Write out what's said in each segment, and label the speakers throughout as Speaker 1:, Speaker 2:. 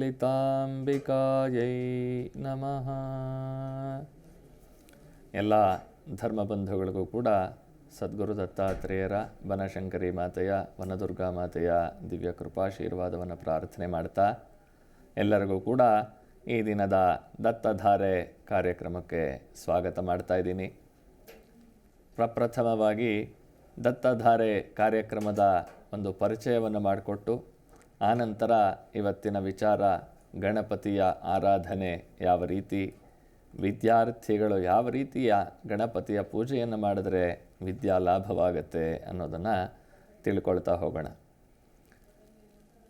Speaker 1: ಲಲಿತಾಂಬಿಕಾಯೈ ನಮಃ. ಎಲ್ಲ ಧರ್ಮಬಂಧುಗಳಿಗೂ ಕೂಡ ಸದ್ಗುರು ದತ್ತಾತ್ರೇಯರ, ಬನಶಂಕರಿ ಮಾತೆಯ, ವನದುರ್ಗಾ ಮಾತೆಯ ದಿವ್ಯ ಕೃಪಾಶೀರ್ವಾದವನ್ನು ಪ್ರಾರ್ಥನೆ ಮಾಡ್ತಾ ಎಲ್ಲರಿಗೂ ಕೂಡ ಈ ದಿನದ ದತ್ತಧಾರೆ ಕಾರ್ಯಕ್ರಮಕ್ಕೆ ಸ್ವಾಗತ ಮಾಡ್ತಾ ಇದ್ದೀನಿ. ಪ್ರಪ್ರಥಮವಾಗಿ ದತ್ತಧಾರೆ ಕಾರ್ಯಕ್ರಮದ ಒಂದು ಪರಿಚಯವನ್ನು ಮಾಡಿಕೊಟ್ಟು ಆನಂತರ ಇವತ್ತಿನ ವಿಚಾರ ಗಣಪತಿಯ ಆರಾಧನೆ ಯಾವ ರೀತಿ? ವಿದ್ಯಾರ್ಥಿಗಳು ಯಾವ ರೀತಿಯ ಗಣಪತಿಯ ಪೂಜೆಯನ್ನು ಮಾಡಿದರೆ ವಿದ್ಯಾ ಲಾಭವಾಗತ್ತೆ ಅನ್ನೋದನ್ನು ತಿಳ್ಕೊಳ್ತಾ ಹೋಗೋಣ.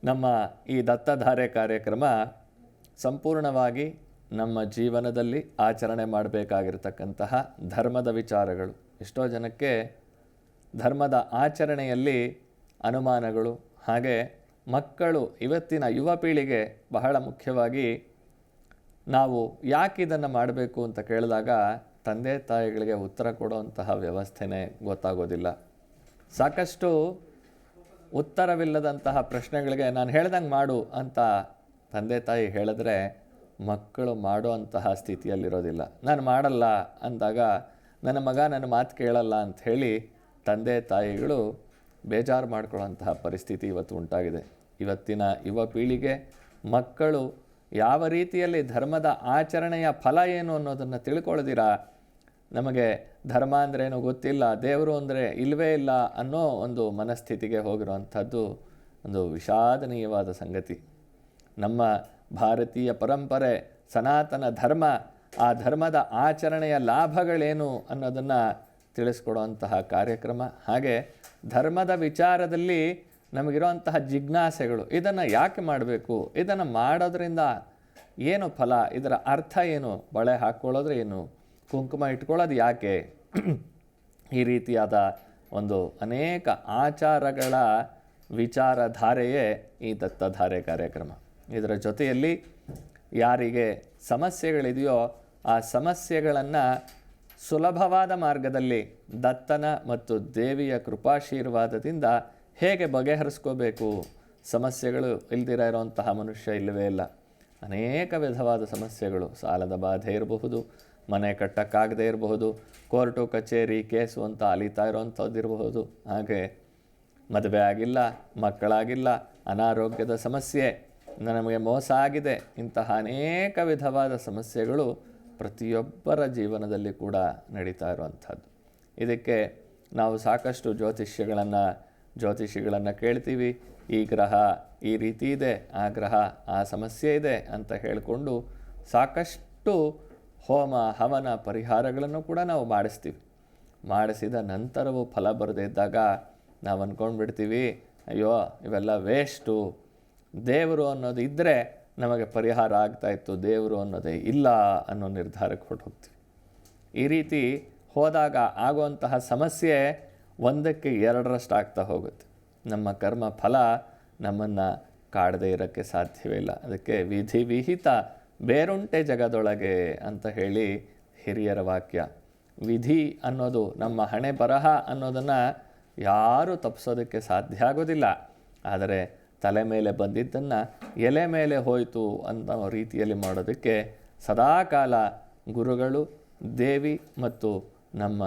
Speaker 1: ನಮ್ಮ ಈ ದತ್ತಧಾರೆ ಕಾರ್ಯಕ್ರಮ ಸಂಪೂರ್ಣವಾಗಿ ನಮ್ಮ ಜೀವನದಲ್ಲಿ ಆಚರಣೆ ಮಾಡಬೇಕಾಗಿರ್ತಕ್ಕಂತಹ ಧರ್ಮದ ವಿಚಾರಗಳು. ಎಷ್ಟೋ ಜನಕ್ಕೆ ಧರ್ಮದ ಆಚರಣೆಯಲ್ಲಿ ಅನುಮಾನಗಳು, ಹಾಗೆ ಮಕ್ಕಳು ಇವತ್ತಿನ ಯುವ ಪೀಳಿಗೆ ಬಹಳ ಮುಖ್ಯವಾಗಿ ನಾವು ಯಾಕೆ ಇದನ್ನು ಮಾಡಬೇಕು ಅಂತ ಕೇಳಿದಾಗ ತಂದೆ ತಾಯಿಗಳಿಗೆ ಉತ್ತರ ಕೊಡುವಂತಹ ವ್ಯವಸ್ಥೆನೇ ಗೊತ್ತಾಗೋದಿಲ್ಲ. ಸಾಕಷ್ಟು ಉತ್ತರವಿಲ್ಲದಂತಹ ಪ್ರಶ್ನೆಗಳಿಗೆ ನಾನು ಹೇಳ್ದಂಗೆ ಮಾಡು ಅಂತ ತಂದೆ ತಾಯಿ ಹೇಳಿದ್ರೆ ಮಕ್ಕಳು ಮಾಡೋ ಅಂತಹ ಸ್ಥಿತಿಯಲ್ಲಿರೋದಿಲ್ಲ. ನಾನು ಮಾಡಲ್ಲ ಅಂದಾಗ ನನ್ನ ಮಗ ನನ್ನ ಮಾತು ಕೇಳಲ್ಲ ಅಂತ ಹೇಳಿ ತಂದೆ ತಾಯಿಗಳು ಬೇಜಾರು ಮಾಡ್ಕೊಳ್ಳೋಂತಹ ಪರಿಸ್ಥಿತಿ ಇವತ್ತು ಉಂಟಾಗಿದೆ. ಇವತ್ತಿನ ಯುವ ಪೀಳಿಗೆ ಮಕ್ಕಳು ಯಾವ ರೀತಿಯಲ್ಲಿ ಧರ್ಮದ ಆಚರಣೆಯ ಫಲ ಏನು ಅನ್ನೋದನ್ನು ತಿಳ್ಕೊಳ್ದಿರ? ನಮಗೆ ಧರ್ಮ ಅಂದ್ರೇನು ಗೊತ್ತಿಲ್ಲ, ದೇವರು ಅಂದರೆ ಇಲ್ಲವೇ ಇಲ್ಲ ಅನ್ನೋ ಒಂದು ಮನಸ್ಥಿತಿಗೆ ಹೋಗಿರುವಂಥದ್ದು ಒಂದು ವಿಷಾದನೀಯವಾದ ಸಂಗತಿ. ನಮ್ಮ ಭಾರತೀಯ ಪರಂಪರೆ, ಸನಾತನ ಧರ್ಮ, ಆ ಧರ್ಮದ ಆಚರಣೆಯ ಲಾಭಗಳೇನು ಅನ್ನೋದನ್ನು ತಿಳಿಸ್ಕೊಡುವಂತಹ ಕಾರ್ಯಕ್ರಮ. ಹಾಗೆ ಧರ್ಮದ ವಿಚಾರದಲ್ಲಿ ನಮಗಿರುವಂತಹ ಜಿಜ್ಞಾಸೆಗಳು, ಇದನ್ನು ಯಾಕೆ ಮಾಡಬೇಕು? ಇದನ್ನು ಮಾಡೋದ್ರಿಂದ ಏನು ಫಲ? ಇದರ ಅರ್ಥ ಏನು? ಬಳೆ ಹಾಕ್ಕೊಳ್ಳೋದ್ರೆ ಏನು? ಕುಂಕುಮ ಇಟ್ಕೊಳ್ಳೋದು ಯಾಕೆ? ಈ ರೀತಿಯಾದ ಒಂದು ಅನೇಕ ಆಚಾರಗಳ ವಿಚಾರಧಾರೆಯೇ ಈ ದತ್ತಧಾರೆ ಕಾರ್ಯಕ್ರಮ. ಇದರ ಜೊತೆಯಲ್ಲಿ ಯಾರಿಗೆ ಸಮಸ್ಯೆಗಳಿದೆಯೋ ಆ ಸಮಸ್ಯೆಗಳನ್ನು ಸುಲಭವಾದ ಮಾರ್ಗದಲ್ಲಿ ದತ್ತನ ಮತ್ತು ದೇವಿಯ ಕೃಪಾಶೀರ್ವಾದದಿಂದ ಹೇಗೆ ಬಗೆಹರಿಸ್ಕೋಬೇಕು? ಸಮಸ್ಯೆಗಳು ಇಲ್ದಿರ ಇರೋಂತಹ ಮನುಷ್ಯ ಇಲ್ಲವೇ ಇಲ್ಲ. ಅನೇಕ ವಿಧವಾದ ಸಮಸ್ಯೆಗಳು. ಸಾಲದ ಬಾಧೆ ಇರಬಹುದು, ಮನೆ ಕಟ್ಟಕ್ಕಾಗದೇ ಇರಬಹುದು, ಕೋರ್ಟು, ಕಚೇರಿ, ಕೇಸು ಅಂತ ಅಲಿತಾ ಇರೋವಂಥದ್ದು ಇರಬಹುದು. ಹಾಗೆ ಮದುವೆ ಆಗಿಲ್ಲ, ಮಕ್ಕಳಾಗಿಲ್ಲ, ಅನಾರೋಗ್ಯದ ಸಮಸ್ಯೆ ನಮಗೆ ಮೋಸ ಆಗಿದೆ, ಇಂತಹ ಅನೇಕ ವಿಧವಾದ ಸಮಸ್ಯೆಗಳು ಪ್ರತಿಯೊಬ್ಬರ ಜೀವನದಲ್ಲಿ ಕೂಡ ನಡೀತಾ ಇರುವಂಥದ್ದು. ಇದಕ್ಕೆ ನಾವು ಸಾಕಷ್ಟು ಜ್ಯೋತಿಷ್ಯಗಳನ್ನು ಜ್ಯೋತಿಷಿಗಳನ್ನು ಕೇಳ್ತೀವಿ, ಈ ಗ್ರಹ ಈ ರೀತಿ ಇದೆ, ಆ ಗ್ರಹ ಆ ಸಮಸ್ಯೆ ಇದೆ ಅಂತ ಹೇಳಿಕೊಂಡು ಸಾಕಷ್ಟು ಹೋಮ, ಹವನ ಪರಿಹಾರಗಳನ್ನು ಕೂಡ ನಾವು ಮಾಡಿಸ್ತೀವಿ. ಮಾಡಿಸಿದ ನಂತರವೂ ಫಲ ಬರದೇ ಇದ್ದಾಗ ನಾವು ಅಂದ್ಕೊಂಡ್ಬಿಡ್ತೀವಿ ಅಯ್ಯೋ, ಇವೆಲ್ಲ ವೇಸ್ಟು. ದೇವರು ಅನ್ನೋದು ಇದ್ದರೆ ನಮಗೆ ಪರಿಹಾರ ಆಗ್ತಾಯಿತ್ತು ದೇವರು ಅನ್ನೋದೇ ಇಲ್ಲ ಅನ್ನೋ ನಿರ್ಧಾರಕ್ಕೆ ಹೊರಟೋಗ್ತೀವಿ. ಈ ರೀತಿ ಹೋದಾಗ ಆಗುವಂತಹ ಸಮಸ್ಯೆ ಒಂದಕ್ಕೆ ಎರಡರಷ್ಟು ಆಗ್ತಾ ಹೋಗುತ್ತೆ. ನಮ್ಮ ಕರ್ಮ ಫಲ ನಮ್ಮನ್ನು ಕಾಡದೇ ಇರೋಕ್ಕೆ ಸಾಧ್ಯವೇ ಇಲ್ಲ. ಅದಕ್ಕೆ ವಿಧಿ ವಿಹಿತ ಬೇರುಂಟೆ ಜಗದೊಳಗೆ ಅಂತ ಹೇಳಿ ಹಿರಿಯರ ವಾಕ್ಯ. ವಿಧಿ ಅನ್ನೋದು ನಮ್ಮ ಹಣೆ ಬರಹ ಅನ್ನೋದನ್ನು ಯಾರೂ ತಪ್ಪಿಸೋದಕ್ಕೆ ಸಾಧ್ಯ ಆಗೋದಿಲ್ಲ. ಆದರೆ ತಲೆ ಮೇಲೆ ಬಂದಿದ್ದನ್ನು ಎಲೆ ಮೇಲೆ ಹೋಯಿತು ಅಂತ ರೀತಿಯಲ್ಲಿ ಮಾಡೋದಕ್ಕೆ ಸದಾಕಾಲ ಗುರುಗಳು, ದೇವಿ ಮತ್ತು ನಮ್ಮ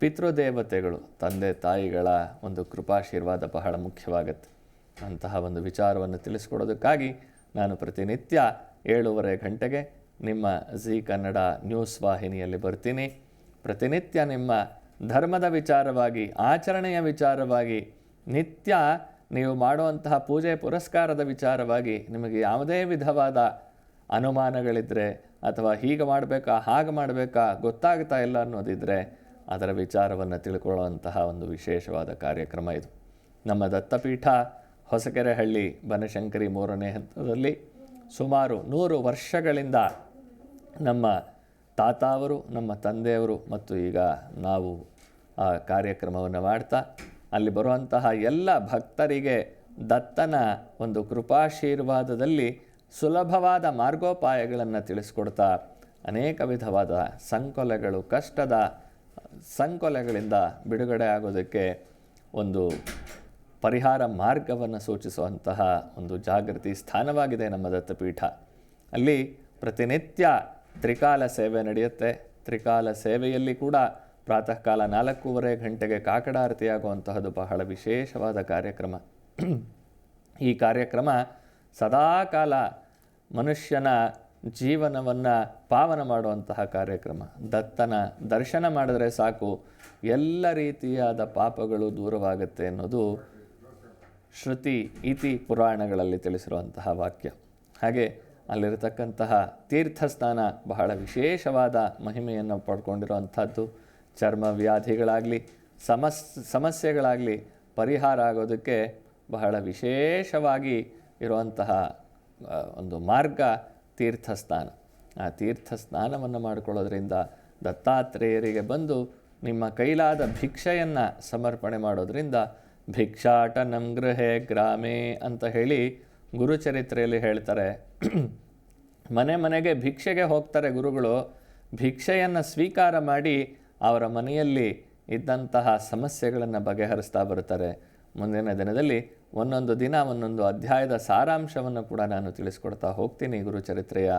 Speaker 1: ಪಿತೃದೇವತೆಗಳು, ತಂದೆ, ತಾಯಿಗಳ ಒಂದು ಕೃಪಾಶೀರ್ವಾದ ಬಹಳ ಮುಖ್ಯವಾಗುತ್ತೆ. ಅಂತಹ ಒಂದು ವಿಚಾರವನ್ನು ತಿಳಿಸ್ಕೊಡೋದಕ್ಕಾಗಿ ನಾನು ಪ್ರತಿನಿತ್ಯ ಏಳೂವರೆ ಗಂಟೆಗೆ ನಿಮ್ಮ ಜಿ ಕನ್ನಡ ನ್ಯೂಸ್ ವಾಹಿನಿಯಲ್ಲಿ ಬರ್ತೀನಿ. ಪ್ರತಿನಿತ್ಯ ನಿಮ್ಮ ಧರ್ಮದ ವಿಚಾರವಾಗಿ, ಆಚರಣೆಯ ವಿಚಾರವಾಗಿ, ನಿತ್ಯ ನೀವು ಮಾಡುವಂತಹ ಪೂಜೆ ಪುರಸ್ಕಾರದ ವಿಚಾರವಾಗಿ ನಿಮಗೆ ಯಾವುದೇ ವಿಧವಾದ ಅನುಮಾನಗಳಿದ್ದರೆ ಅಥವಾ ಹೀಗೆ ಮಾಡಬೇಕಾ, ಹಾಗೆ ಮಾಡಬೇಕಾ ಗೊತ್ತಾಗ್ತಾ ಇಲ್ಲ ಅನ್ನೋದಿದ್ದರೆ ಅದರ ವಿಚಾರವನ್ನು ತಿಳ್ಕೊಳ್ಳುವಂತಹ ಒಂದು ವಿಶೇಷವಾದ ಕಾರ್ಯಕ್ರಮ ಇದು. ನಮ್ಮ ದತ್ತಪೀಠ ಹೊಸಕೆರೆಹಳ್ಳಿ ಬನಶಂಕರಿ ಮೂರನೇ ಹಂತದಲ್ಲಿ ಸುಮಾರು ನೂರು ವರ್ಷಗಳಿಂದ ನಮ್ಮ ತಾತ ಅವರು, ನಮ್ಮ ತಂದೆಯವರು ಮತ್ತು ಈಗ ನಾವು ಆ ಕಾರ್ಯಕ್ರಮವನ್ನು ಮಾಡ್ತಾ, ಅಲ್ಲಿ ಬರುವಂತಹ ಎಲ್ಲ ಭಕ್ತರಿಗೆ ದತ್ತನ ಒಂದು ಕೃಪಾಶೀರ್ವಾದದಲ್ಲಿ ಸುಲಭವಾದ ಮಾರ್ಗೋಪಾಯಗಳನ್ನು ತಿಳಿಸ್ಕೊಡ್ತಾ, ಅನೇಕ ವಿಧವಾದ ಸಂಕೊಲೆಗಳು, ಕಷ್ಟದ ಸಂಕೊಲೆಗಳಿಂದ ಬಿಡುಗಡೆ ಆಗೋದಕ್ಕೆ ಒಂದು ಪರಿಹಾರ ಮಾರ್ಗವನ್ನು ಸೂಚಿಸುವಂತಹ ಒಂದು ಜಾಗೃತಿ ಸ್ಥಾನವಾಗಿದೆ ನಮ್ಮ ದತ್ತಪೀಠ. ಅಲ್ಲಿ ಪ್ರತಿನಿತ್ಯ ತ್ರಿಕಾಲ ಸೇವೆ ನಡೆಯುತ್ತೆ. ತ್ರಿಕಾಲ ಸೇವೆಯಲ್ಲಿ ಕೂಡ ಪ್ರಾತಃ ಕಾಲ ನಾಲ್ಕೂವರೆ ಗಂಟೆಗೆ ಕಾಕಡಾರತಿಯಾಗುವಂತಹದ್ದು ಬಹಳ ವಿಶೇಷವಾದ ಕಾರ್ಯಕ್ರಮ. ಈ ಕಾರ್ಯಕ್ರಮ ಸದಾಕಾಲ ಮನುಷ್ಯನ ಜೀವನವನ್ನು ಪಾವನ ಮಾಡುವಂತಹ ಕಾರ್ಯಕ್ರಮ. ದತ್ತನ, ದರ್ಶನ ಮಾಡಿದ್ರೆ ಸಾಕು. ಎಲ್ಲ ರೀತಿಯಾದ ಪಾಪಗಳು ದೂರವಾಗುತ್ತೆ ಅನ್ನೋದು ಶ್ರುತಿ, ಇತಿ ಪುರಾಣಗಳಲ್ಲಿ ತಿಳಿಸಿರುವಂತಹ ವಾಕ್ಯ. ಹಾಗೆ ಅಲ್ಲಿರತಕ್ಕಂತಹ ತೀರ್ಥಸ್ಥಾನ ಬಹಳ ವಿಶೇಷವಾದ ಮಹಿಮೆಯನ್ನು ಪಡ್ಕೊಂಡಿರುವಂಥದ್ದು. ಚರ್ಮ ವ್ಯಾಧಿಗಳಾಗಲಿ, ಸಮಸ್, ಸಮಸ್ಯೆಗಳಾಗಲಿ ಪರಿಹಾರ ಆಗೋದಕ್ಕೆ ಬಹಳ ವಿಶೇಷವಾಗಿ ಇರುವಂತಹ ಒಂದು ಮಾರ್ಗ ತೀರ್ಥಸ್ನಾನ ಆ ತೀರ್ಥ ಸ್ನಾನವನ್ನು ಮಾಡಿಕೊಳ್ಳೋದ್ರಿಂದ ದತ್ತಾತ್ರೇಯರಿಗೆ ಬಂದು ನಿಮ್ಮ ಕೈಲಾದ ಭಿಕ್ಷೆಯನ್ನು ಸಮರ್ಪಣೆ ಮಾಡೋದ್ರಿಂದ ಭಿಕ್ಷಾಟನಂ ಗೃಹೆ ಗ್ರಾಮೇ ಅಂತ ಹೇಳಿ ಗುರುಚರಿತ್ರೆಯಲ್ಲಿ ಹೇಳ್ತಾರೆ. ಮನೆ ಮನೆಗೆ ಭಿಕ್ಷೆಗೆ ಹೋಗ್ತಾರೆ ಗುರುಗಳು. ಭಿಕ್ಷೆಯನ್ನು ಸ್ವೀಕಾರ ಮಾಡಿ ಅವರ ಮನೆಯಲ್ಲಿ ಇದ್ದಂತಹ ಸಮಸ್ಯೆಗಳನ್ನು ಬಗೆಹರಿಸ್ತಾ ಬರ್ತಾರೆ ಮುಂದಿನ ದಿನದಲ್ಲಿ ಒಂದೊಂದು ದಿನ, ಒಂದೊಂದು ಅಧ್ಯಾಯದ ಸಾರಾಂಶವನ್ನು ಕೂಡ ನಾನು ತಿಳಿಸ್ಕೊಡ್ತಾ ಹೋಗ್ತೀನಿ ಗುರುಚರಿತ್ರೆಯ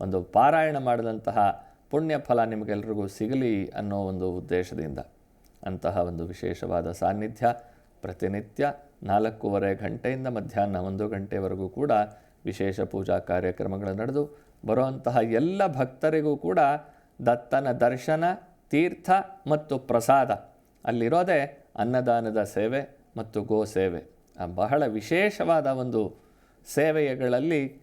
Speaker 1: ಒಂದು ಪಾರಾಯಣ ಮಾಡಿದಂತಹ ಪುಣ್ಯ ಫಲ ನಿಮಗೆಲ್ರಿಗೂ ಸಿಗಲಿ ಅನ್ನೋ ಒಂದು ಉದ್ದೇಶದಿಂದ. ಅಂತಹ ಒಂದು ವಿಶೇಷವಾದ ಸಾನ್ನಿಧ್ಯ, ಪ್ರತಿನಿತ್ಯ ನಾಲ್ಕೂವರೆ ಗಂಟೆಯಿಂದ ಮಧ್ಯಾಹ್ನ ಒಂದು ಗಂಟೆವರೆಗೂ ಕೂಡ ವಿಶೇಷ ಪೂಜಾ ಕಾರ್ಯಕ್ರಮಗಳು ನಡೆದು ಬರುವಂತಹ ಎಲ್ಲ ಭಕ್ತರಿಗೂ ಕೂಡ ದತ್ತನ ದರ್ಶನ, ತೀರ್ಥ ಮತ್ತು ಪ್ರಸಾದ. ಅಲ್ಲಿರೋದೇ ಅನ್ನದಾನದ ಸೇವೆ ಮತ್ತು ಗೋ ಸೇವೆ. ಬಹಳ ವಿಶೇಷವಾದ ಒಂದು ಸೇವೆಗಳಲ್ಲಿ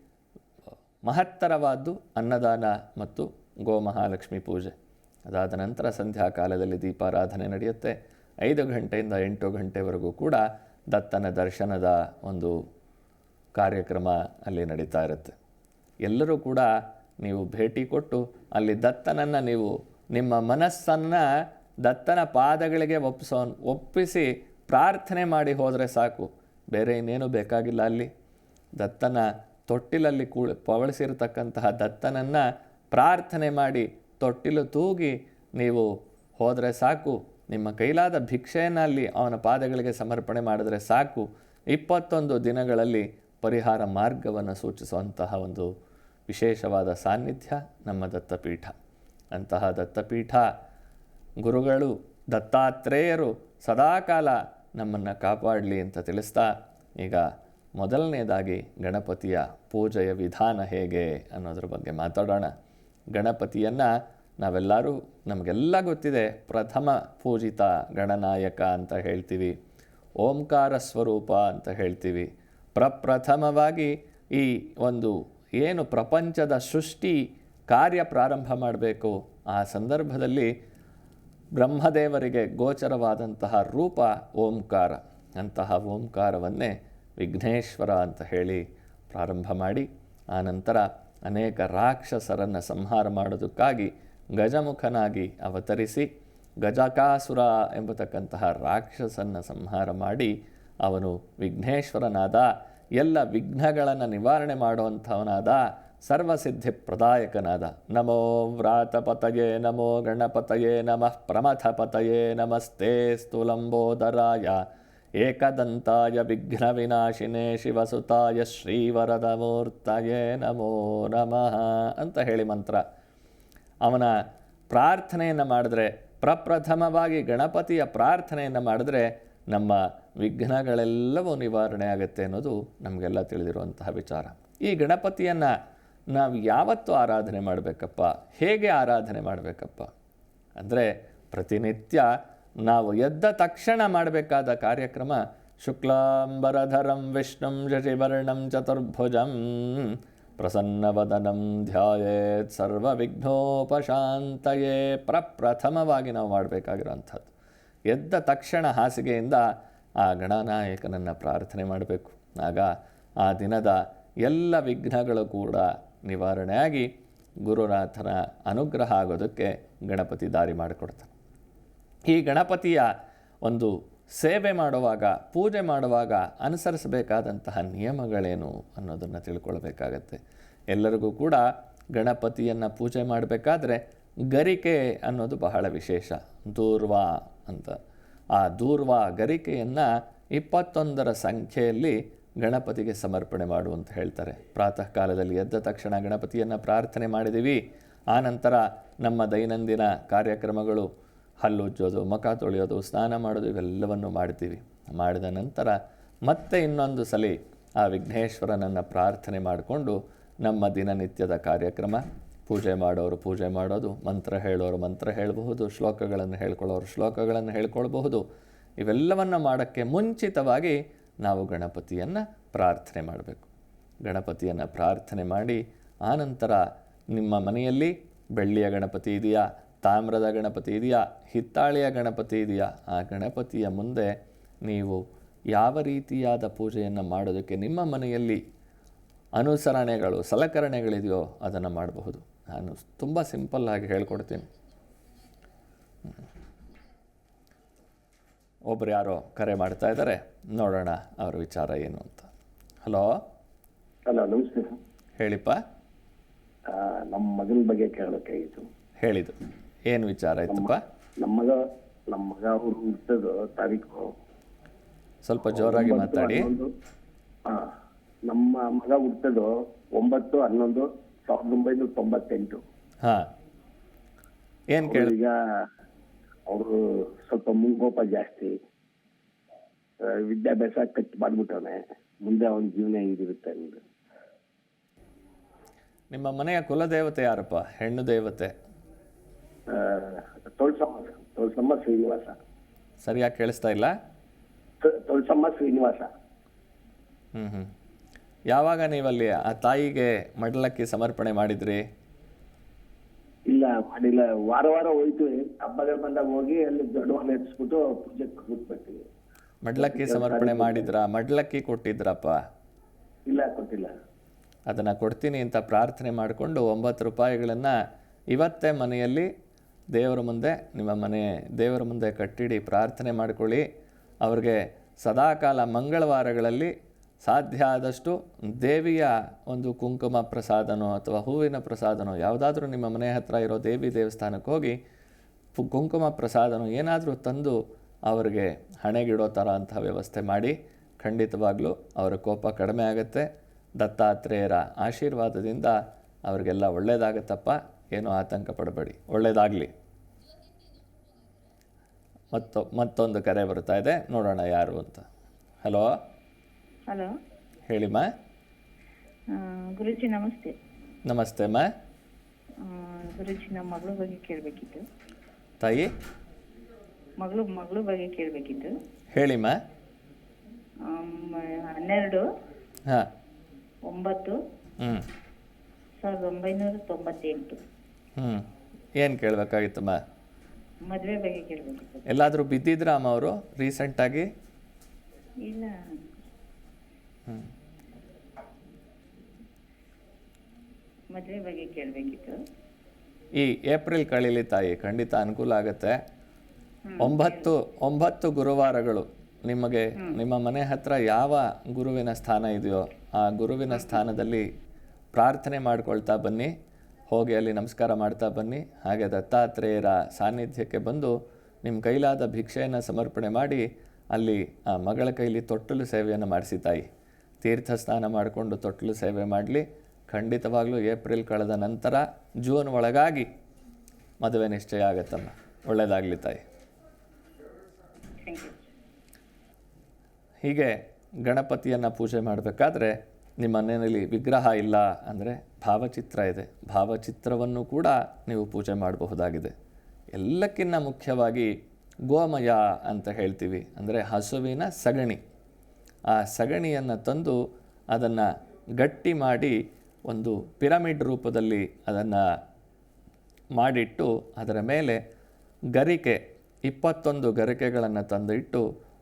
Speaker 1: ಮಹತ್ತರವಾದ್ದು ಅನ್ನದಾನ ಮತ್ತು ಗೋಮಹಾಲಕ್ಷ್ಮಿ ಪೂಜೆ. ಅದಾದ ನಂತರ ಸಂಧ್ಯಾಕಾಲದಲ್ಲಿ ದೀಪಾರಾಧನೆ ನಡೆಯುತ್ತೆ. ಐದು ಗಂಟೆಯಿಂದ ಎಂಟು ಗಂಟೆವರೆಗೂ ಕೂಡ ದತ್ತನ ದರ್ಶನದ ಒಂದು ಕಾರ್ಯಕ್ರಮ ಅಲ್ಲಿ ನಡೀತಾ ಇರುತ್ತೆ. ಎಲ್ಲರೂ ಕೂಡ ನೀವು ಭೇಟಿ ಕೊಟ್ಟು ಅಲ್ಲಿ ದತ್ತನನ್ನು ನೀವು ನಿಮ್ಮ ಮನಸ್ಸನ್ನು ದತ್ತನ ಪಾದಗಳಿಗೆ ಒಪ್ಪಿಸೋ ಒಪ್ಪಿಸಿ ಪ್ರಾರ್ಥನೆ ಮಾಡಿ ಹೋದರೆ ಸಾಕು. ಬೇರೆ ಇನ್ನೇನು ಬೇಕಾಗಿಲ್ಲ ಅಲ್ಲಿ. ದತ್ತನ ತೊಟ್ಟಿಲಲ್ಲಿ ಕೂ, ಪವಳಿಸಿರತಕ್ಕಂತಹ ದತ್ತನನ್ನು ಪ್ರಾರ್ಥನೆ ಮಾಡಿ ತೊಟ್ಟಿಲು ತೂಗಿ, ನೀವು ಹೋದರೆ ಸಾಕು. ನಿಮ್ಮ ಕೈಲಾದ ಭಿಕ್ಷೆಯನ್ನು ಅಲ್ಲಿ ಅವನ ಪಾದಗಳಿಗೆ ಸಮರ್ಪಣೆ ಮಾಡಿದರೆ ಸಾಕು. ಇಪ್ಪತ್ತೊಂದು ದಿನಗಳಲ್ಲಿ ಪರಿಹಾರ ಮಾರ್ಗವನ್ನು ಸೂಚಿಸುವಂತಹ ಒಂದು ವಿಶೇಷವಾದ ಸಾನ್ನಿಧ್ಯ ನಮ್ಮ ದತ್ತಪೀಠ. ಅಂತಹ ದತ್ತಪೀಠ ಗುರುಗಳು, ದತ್ತಾತ್ರೇಯರು ಸದಾಕಾಲ ನಮ್ಮನ್ನು ಕಾಪಾಡಲಿ ಅಂತ ತಿಳಿಸ್ತಾ, ಈಗ ಮೊದಲನೇದಾಗಿ ಗಣಪತಿಯ ಪೂಜೆಯ ವಿಧಾನ ಹೇಗೆ ಅನ್ನೋದ್ರ ಬಗ್ಗೆ ಮಾತಾಡೋಣ. ಗಣಪತಿಯನ್ನು ನಾವೆಲ್ಲರೂ, ನಮಗೆಲ್ಲ ಗೊತ್ತಿದೆ, ಪ್ರಥಮ ಪೂಜಿತ ಗಣನಾಯಕ ಅಂತ ಹೇಳ್ತೀವಿ, ಓಂಕಾರ ಸ್ವರೂಪ ಅಂತ ಹೇಳ್ತೀವಿ. ಪ್ರಪ್ರಥಮವಾಗಿ ಈ ಒಂದು ಏನು ಪ್ರಪಂಚದ ಸೃಷ್ಟಿ ಕಾರ್ಯ ಪ್ರಾರಂಭ ಮಾಡಬೇಕು, ಆ ಸಂದರ್ಭದಲ್ಲಿ ಬ್ರಹ್ಮದೇವರಿಗೆ ಗೋಚರವಾದಂತಹ ರೂಪ ಓಂಕಾರ, ಅಂತಹ ಓಂಕಾರವನ್ನೇ ವಿಘ್ನೇಶ್ವರ ಅಂತ ಹೇಳಿ ಪ್ರಾರಂಭ ಮಾಡಿ, ಆನಂತರ ಅನೇಕ ರಾಕ್ಷಸರನ್ನು ಸಂಹಾರ ಮಾಡೋದಕ್ಕಾಗಿ ಗಜಮುಖನಾಗಿ ಅವತರಿಸಿ, ಗಜಕಾಸುರ ಎಂಬತಕ್ಕಂತಹ ರಾಕ್ಷಸನ್ನು ಸಂಹಾರ ಮಾಡಿ ಅವನು ವಿಘ್ನೇಶ್ವರನಾದ, ಎಲ್ಲ ವಿಘ್ನಗಳನ್ನು ನಿವಾರಣೆ ಮಾಡುವಂಥವನಾದ ಸರ್ವಸಿದ್ಧಿ ಪ್ರದಾಯಕನಾದ ನಮೋ ವ್ರಾತಪತಯೇ, ನಮೋ ಗಣಪತಯೇ, ನಮಃ ಪ್ರಮಥಪತಯೇ, ನಮಸ್ತೆ ಸ್ತುಲಂಬೋದರಾಯ ಏಕದಂತಾಯ ವಿಘ್ನ ವಿನಾಶಿನೇ ಶಿವಸುತಾಯ ಶ್ರೀವರದಮೂರ್ತಯೇ ನಮೋ ನಮಃ ಅಂತ ಹೇಳಿ ಮಂತ್ರ. ಅವನ ಪ್ರಾರ್ಥನೆಯನ್ನು ಮಾಡಿದ್ರೆ, ಪ್ರಪ್ರಥಮವಾಗಿ ಗಣಪತಿಯ ಪ್ರಾರ್ಥನೆಯನ್ನು ಮಾಡಿದ್ರೆ ನಮ್ಮ ವಿಘ್ನಗಳೆಲ್ಲವೂ ನಿವಾರಣೆ ಆಗುತ್ತೆ ಅನ್ನೋದು ನಮಗೆಲ್ಲ ತಿಳಿದಿರುವಂತಹ ವಿಚಾರ. ಈ ಗಣಪತಿಯನ್ನು ನಾವು ಯಾವತ್ತು ಆರಾಧನೆ ಮಾಡಬೇಕಪ್ಪ? ಹೇಗೆ ಆರಾಧನೆ ಮಾಡಬೇಕಪ್ಪ? ಅಂದರೆ ಪ್ರತಿನಿತ್ಯ ನಾವು ಎದ್ದ ತಕ್ಷಣ ಮಾಡಬೇಕಾದ ಕಾರ್ಯಕ್ರಮ, ಶುಕ್ಲಾಂಬರಧರಂ, ವಿಷ್ಣುಂ, ಶಶಿವರ್ಣಂ, ಚತುರ್ಭುಜಂ, ಪ್ರಸನ್ನವದನಂ, ಧ್ಯಾಯೇತ್, ಸರ್ವವಿಘ್ನೋಪಶಾಂತಯೇ, ಪ್ರಪ್ರಥಮವಾಗಿ ನಾವು ಮಾಡಬೇಕಾಗಿರೋವಂಥದ್ದು. ಎದ್ದ ತಕ್ಷಣ ಹಾಸಿಗೆಯಿಂದ ಆ ಗಣನಾಯಕನನ್ನು ಪ್ರಾರ್ಥನೆ ಮಾಡಬೇಕು. ಆಗ ಆ ದಿನದ ಎಲ್ಲ ವಿಘ್ನಗಳು ಕೂಡ ನಿವಾರಣೆಯಾಗಿ ಗುರುನಾಥನ ಅನುಗ್ರಹ ಆಗೋದಕ್ಕೆ ಗಣಪತಿ ದಾರಿ ಮಾಡಿಕೊಡ್ತಾನೆ. ಈ ಗಣಪತಿಯ ಒಂದು ಸೇವೆ ಮಾಡುವಾಗ, ಪೂಜೆ ಮಾಡುವಾಗ ಅನುಸರಿಸಬೇಕಾದಂತಹ ನಿಯಮಗಳೇನು ಅನ್ನೋದನ್ನು ತಿಳ್ಕೊಳ್ಬೇಕಾಗತ್ತೆ. ಎಲ್ಲರಿಗೂ ಕೂಡ ಗಣಪತಿಯನ್ನು ಪೂಜೆ ಮಾಡಬೇಕಾದ್ರೆ ಗರಿಕೆ ಅನ್ನೋದು ಬಹಳ ವಿಶೇಷ. ದೂರ್ವಾ ಅಂತ. ಆ ದೂರ್ವಾ ಗರಿಕೆಯನ್ನು ಇಪ್ಪತ್ತೊಂದರ ಸಂಖ್ಯೆಯಲ್ಲಿ ಗಣಪತಿಗೆ ಸಮರ್ಪಣೆ ಮಾಡು ಅಂತ ಹೇಳ್ತಾರೆ. ಪ್ರಾತಃ ಕಾಲದಲ್ಲಿ ಎದ್ದ ತಕ್ಷಣ ಗಣಪತಿಯನ್ನು ಪ್ರಾರ್ಥನೆ ಮಾಡಿದ್ದೀವಿ. ಆನಂತರ ನಮ್ಮ ದೈನಂದಿನ ಕಾರ್ಯಕ್ರಮಗಳು ಹಲ್ಲುಜ್ಜೋದು ಮುಖ ತೊಳೆಯೋದು, ಸ್ನಾನ ಮಾಡೋದು ಇವೆಲ್ಲವನ್ನು ಮಾಡ್ತೀವಿ. ಮಾಡಿದ ನಂತರ ಮತ್ತೆ ಇನ್ನೊಂದು ಸಲ ಆ ವಿಘ್ನೇಶ್ವರನನ್ನು ಪ್ರಾರ್ಥನೆ ಮಾಡಿಕೊಂಡು ನಮ್ಮ ದಿನನಿತ್ಯದ ಕಾರ್ಯಕ್ರಮ, ಪೂಜೆ ಮಾಡೋರು ಪೂಜೆ ಮಾಡೋದು, ಮಂತ್ರ ಹೇಳೋರು ಮಂತ್ರ ಹೇಳಬಹುದು, ಶ್ಲೋಕಗಳನ್ನು ಹೇಳ್ಕೊಳ್ಳೋರು ಶ್ಲೋಕಗಳನ್ನು ಹೇಳ್ಕೊಳ್ಬಹುದು. ಇವೆಲ್ಲವನ್ನು ಮಾಡೋಕ್ಕೆ ಮುಂಚಿತವಾಗಿ ನಾವು ಗಣಪತಿಯನ್ನು ಪ್ರಾರ್ಥನೆ ಮಾಡಬೇಕು. ಗಣಪತಿಯನ್ನು ಪ್ರಾರ್ಥನೆ ಮಾಡಿ ಆನಂತರ ನಿಮ್ಮ ಮನೆಯಲ್ಲಿ ಬೆಳ್ಳಿಯ ಗಣಪತಿ ಇದೆಯಾ? ತಾಮ್ರದ ಗಣಪತಿ ಇದೆಯಾ? ಹಿತ್ತಾಳೆಯ ಗಣಪತಿ ಇದೆಯಾ? ಆ ಗಣಪತಿಯ ಮುಂದೆ ನೀವು ಯಾವ ರೀತಿಯಾದ ಪೂಜೆಯನ್ನು ಮಾಡೋದಕ್ಕೆ ನಿಮ್ಮ ಮನೆಯಲ್ಲಿ ಅನುಸರಣೆಗಳು, ಸಲಕರಣೆಗಳಿದೆಯೋ ಅದನ್ನು ಮಾಡಬಹುದು. ನಾನು ತುಂಬ ಸಿಂಪಲ್ಲಾಗಿ ಹೇಳ್ಕೊಡ್ತೀನಿ. ಒಬ್ರು ಯಾರೋ ಕರೆ ಮಾಡ್ತಾ ಇದ್ದಾರೆ ನೋಡೋಣ ಅವ್ರ ವಿಚಾರ ಏನು ಅಂತ. ಹಲೋ?
Speaker 2: ಹಲೋ ನಮಸ್ತೆ
Speaker 1: ಹೇಳಿಪ್ಪ.
Speaker 2: ನಮ್ಮ ಮಗನ ಬಗ್ಗೆ ಕೇಳಬೇಕಾಗಿತ್ತು.
Speaker 1: ಹೇಳಿದ್ದು. ಏನು ವಿಚಾರ ಆಯ್ತಪ್ಪ?
Speaker 2: ನಮ್ಮ ಮಗ ನಮ್ಮ ಮಗ ಅವರು ಹುಟ್ಟದ ತಾರೀಕು.
Speaker 1: ಸ್ವಲ್ಪ ಜೋರಾಗಿ ಮಾತಾಡಿ.
Speaker 2: ನಮ್ಮ ಮಗ ಹುಟ್ಟದು ಒಂಬತ್ತು ಹನ್ನೊಂದು ಸಾವಿರದ ಒಂಬೈನೂರ ತೊಂಬತ್ತೆಂಟು.
Speaker 1: ಹಾಂ. ಏನು ಕೇಳಿ
Speaker 2: ಈಗ ಅವರು ಸ್ವಲ್ಪ ಮುಂಗೋಪ ಜಾಸ್ತಿ. ವಿದ್ಯಾಭ್ಯಾಸ ಕಟ್ ಮಾಡ್ಬಿಟ್ಟವನೆ ಮುಂದೆ ಅವನ ಜೀವನ ಹೆಂಗಿರುತ್ತೆ ಅಂದ್ರೆ
Speaker 1: ನಿಮ್ಮ ಮನೆಯ ಕುಲದೇವತೆ ಯಾರಪ್ಪ? ಹೆಣ್ಣು ದೇವತೆ.
Speaker 2: ತೋಳ್ಸಮ್ಮ ತೊಳ್ಸಮ್ಮ ಶ್ರೀನಿವಾಸ.
Speaker 1: ಸರಿಯಾಗಿ ಕೇಳಿಸ್ತಾ ಇಲ್ಲ?
Speaker 2: ತೋಳ್ಸಮ್ಮ ಶ್ರೀನಿವಾಸ.
Speaker 1: ಹ್ಞೂ ಹ್ಞೂ ಯಾವಾಗ ನೀವಲ್ಲಿ ಆ ತಾಯಿಗೆ ಮಡಲಕ್ಕೆ ಸಮರ್ಪಣೆ ಮಾಡಿದ್ರಿ?
Speaker 2: ಮಾಡಿಲ್ಲ. ವಾರ ವಾರ ಹೋಯ್ತೀವಿ ಹಬ್ಬಗಳು ಬಂದಾಗ ಹೋಗಿ ಅಲ್ಲಿ ದೊಡ್ಡವನ್ನ ಎತ್ಸ್ಬಿಟ್ಟು ಪೂಜೆ ಕೂತ್ಬಿಟ್ಟಿವಿ
Speaker 1: ಮಡ್ಲಕ್ಕಿ ಸಮರ್ಪಣೆ ಮಾಡಿದ್ರ? ಮಡ್ಲಕ್ಕಿ ಕೊಟ್ಟಿದ್ರಪ್ಪ?
Speaker 2: ಇಲ್ಲ ಕೊಟ್ಟಿಲ್ಲ.
Speaker 1: ಅದನ್ನ ಕೊಡ್ತೀನಿ ಅಂತ ಪ್ರಾರ್ಥನೆ ಮಾಡಿಕೊಂಡು ಒಂಬತ್ತು ರೂಪಾಯಿಗಳನ್ನು ಇವತ್ತೇ ಮನೆಯಲ್ಲಿ ದೇವರ ಮುಂದೆ ನಿಮ್ಮ ಮನೆ ದೇವರ ಮುಂದೆ ಕಟ್ಟಿಡಿ. ಪ್ರಾರ್ಥನೆ ಮಾಡಿಕೊಳ್ಳಿ. ಅವ್ರಿಗೆ ಸದಾಕಾಲ ಮಂಗಳವಾರಗಳಲ್ಲಿ ಸಾಧ್ಯ ಆದಷ್ಟು ದೇವಿಯ ಒಂದು ಕುಂಕುಮ ಪ್ರಸಾದನೋ ಅಥವಾ ಹೂವಿನ ಪ್ರಸಾದನೋ ಯಾವುದಾದ್ರೂ ನಿಮ್ಮ ಮನೆ ಹತ್ರ ಇರೋ ದೇವಿ ದೇವಸ್ಥಾನಕ್ಕೆ ಹೋಗಿ ಕುಂಕುಮ ಪ್ರಸಾದನೋ ಏನಾದರೂ ತಂದು ಅವರಿಗೆ ಹಣೆಗಿಡೋ ಥರ ಅಂಥ ವ್ಯವಸ್ಥೆ ಮಾಡಿ ಖಂಡಿತವಾಗಲೂ ಅವರ ಕೋಪ ಕಡಿಮೆ ಆಗುತ್ತೆ. ದತ್ತಾತ್ರೇಯರ ಆಶೀರ್ವಾದದಿಂದ ಅವರಿಗೆಲ್ಲ ಒಳ್ಳೆಯದಾಗತ್ತಪ್ಪ ಏನೂ ಆತಂಕ ಪಡಬೇಡಿ ಒಳ್ಳೆಯದಾಗಲಿ ಮತ್ತೊ ಮತ್ತೊಂದು ಕರೆ ಬರ್ತಾ ಇದೆ, ನೋಡೋಣ ಯಾರು ಅಂತ. ಹಲೋ?
Speaker 3: ಹಲೋ.
Speaker 1: ಹೇಳಿಮ್ಮ
Speaker 3: ಗುರುಜಿ ನಮಸ್ತೆ.
Speaker 1: ನಮಸ್ತೆ ಅಮ್ಮ
Speaker 3: ಗುರುಜಿ ಗುರೂಜಿ ನಮ್ಮ ಮಗಳ ಬಗ್ಗೆ ಕೇಳಬೇಕಿತ್ತು.
Speaker 1: ತಾಯಿ.
Speaker 3: ಮಗಳು ಮಗಳ ಬಗ್ಗೆ ಕೇಳಬೇಕಿತ್ತು.
Speaker 1: ಹೇಳಿಮ್ಮ
Speaker 3: ಹನ್ನೆರಡು.
Speaker 1: ಹಾಂ.
Speaker 3: ಒಂಬತ್ತು.
Speaker 1: ಹ್ಞೂ
Speaker 3: ಸಾವಿರದ ಒಂಬೈನೂರ ತೊಂಬತ್ತೆಂಟು.
Speaker 1: ಹ್ಞೂ ಏನು ಕೇಳಬೇಕಾಗಿತ್ತಮ್ಮ
Speaker 3: ಮದುವೆ ಬಗ್ಗೆ ಕೇಳಬೇಕಿತ್ತು.
Speaker 1: ಎಲ್ಲಾದರೂ ಬಿದ್ದಿದ್ರಾ ಅಮ್ಮ ಅವರು ರೀಸೆಂಟಾಗಿ?
Speaker 3: ಇಲ್ಲ. ಮದುವೆ ಬಗ್ಗೆ ಕೇಳಬೇಕಿತ್ತು.
Speaker 1: ಈ ಏಪ್ರಿಲ್ ಕಳೀಲಿ ತಾಯಿ ಖಂಡಿತ ಅನುಕೂಲ ಆಗುತ್ತೆ. ಒಂಬತ್ತು ಒಂಬತ್ತು ಗುರುವಾರಗಳು ನಿಮಗೆ ನಿಮ್ಮ ಮನೆ ಹತ್ರ ಯಾವ ಗುರುವಿನ ಸ್ಥಾನ ಇದೆಯೋ ಆ ಗುರುವಿನ ಸ್ಥಾನದಲ್ಲಿ ಪ್ರಾರ್ಥನೆ ಮಾಡ್ಕೊಳ್ತಾ ಬನ್ನಿ. ಹೋಗಿ ಅಲ್ಲಿ ನಮಸ್ಕಾರ ಮಾಡ್ತಾ ಬನ್ನಿ. ಹಾಗೆ ದತ್ತಾತ್ರೇಯರ ಸಾನ್ನಿಧ್ಯಕ್ಕೆ ಬಂದು ನಿಮ್ಮ ಕೈಲಾದ ಭಿಕ್ಷೆಯನ್ನು ಸಮರ್ಪಣೆ ಮಾಡಿ ಅಲ್ಲಿ ಆ ಮಗಳ ಕೈಲಿ ತೊಟ್ಟಲು ಸೇವೆಯನ್ನು ಮಾಡಿಸಿ ತಾಯಿ. ತೀರ್ಥ ಸ್ನಾನ ಮಾಡಿಕೊಂಡು ತೊಟ್ಲು ಸೇವೆ ಮಾಡಲಿ. ಖಂಡಿತವಾಗಲೂ ಏಪ್ರಿಲ್ ಕಳೆದ ನಂತರ ಜೂನ್ ಒಳಗಾಗಿ ಮದುವೆ ನಿಶ್ಚಯ ಆಗತ್ತಮ್ಮ. ಒಳ್ಳೆಯದಾಗಲಿ ತಾಯಿ. ಹೀಗೆ ಗಣಪತಿಯನ್ನು ಪೂಜೆ ಮಾಡಬೇಕಾದ್ರೆ ನಿಮ್ಮ ಮನೆಯಲ್ಲಿ ವಿಗ್ರಹ ಇಲ್ಲ ಅಂದರೆ ಭಾವಚಿತ್ರ ಇದೆ. ಭಾವಚಿತ್ರವನ್ನು ಕೂಡ ನೀವು ಪೂಜೆ ಮಾಡಬಹುದಾಗಿದೆ. ಎಲ್ಲಕ್ಕಿಂತ ಮುಖ್ಯವಾಗಿ ಗೋಮಯ ಅಂತ ಹೇಳ್ತೀವಿ. ಅಂದರೆ ಹಸುವಿನ ಸಗಣಿ. ಆ ಸಗಣಿಯನ್ನು ತಂದು ಅದನ್ನು ಗಟ್ಟಿ ಮಾಡಿ ಒಂದು ಪಿರಮಿಡ್ ರೂಪದಲ್ಲಿ ಅದನ್ನು ಮಾಡಿಟ್ಟು ಅದರ ಮೇಲೆ ಗರಿಕೆ, ಇಪ್ಪತ್ತೊಂದು ಗರಿಕೆಗಳನ್ನು ತಂದಿಟ್ಟು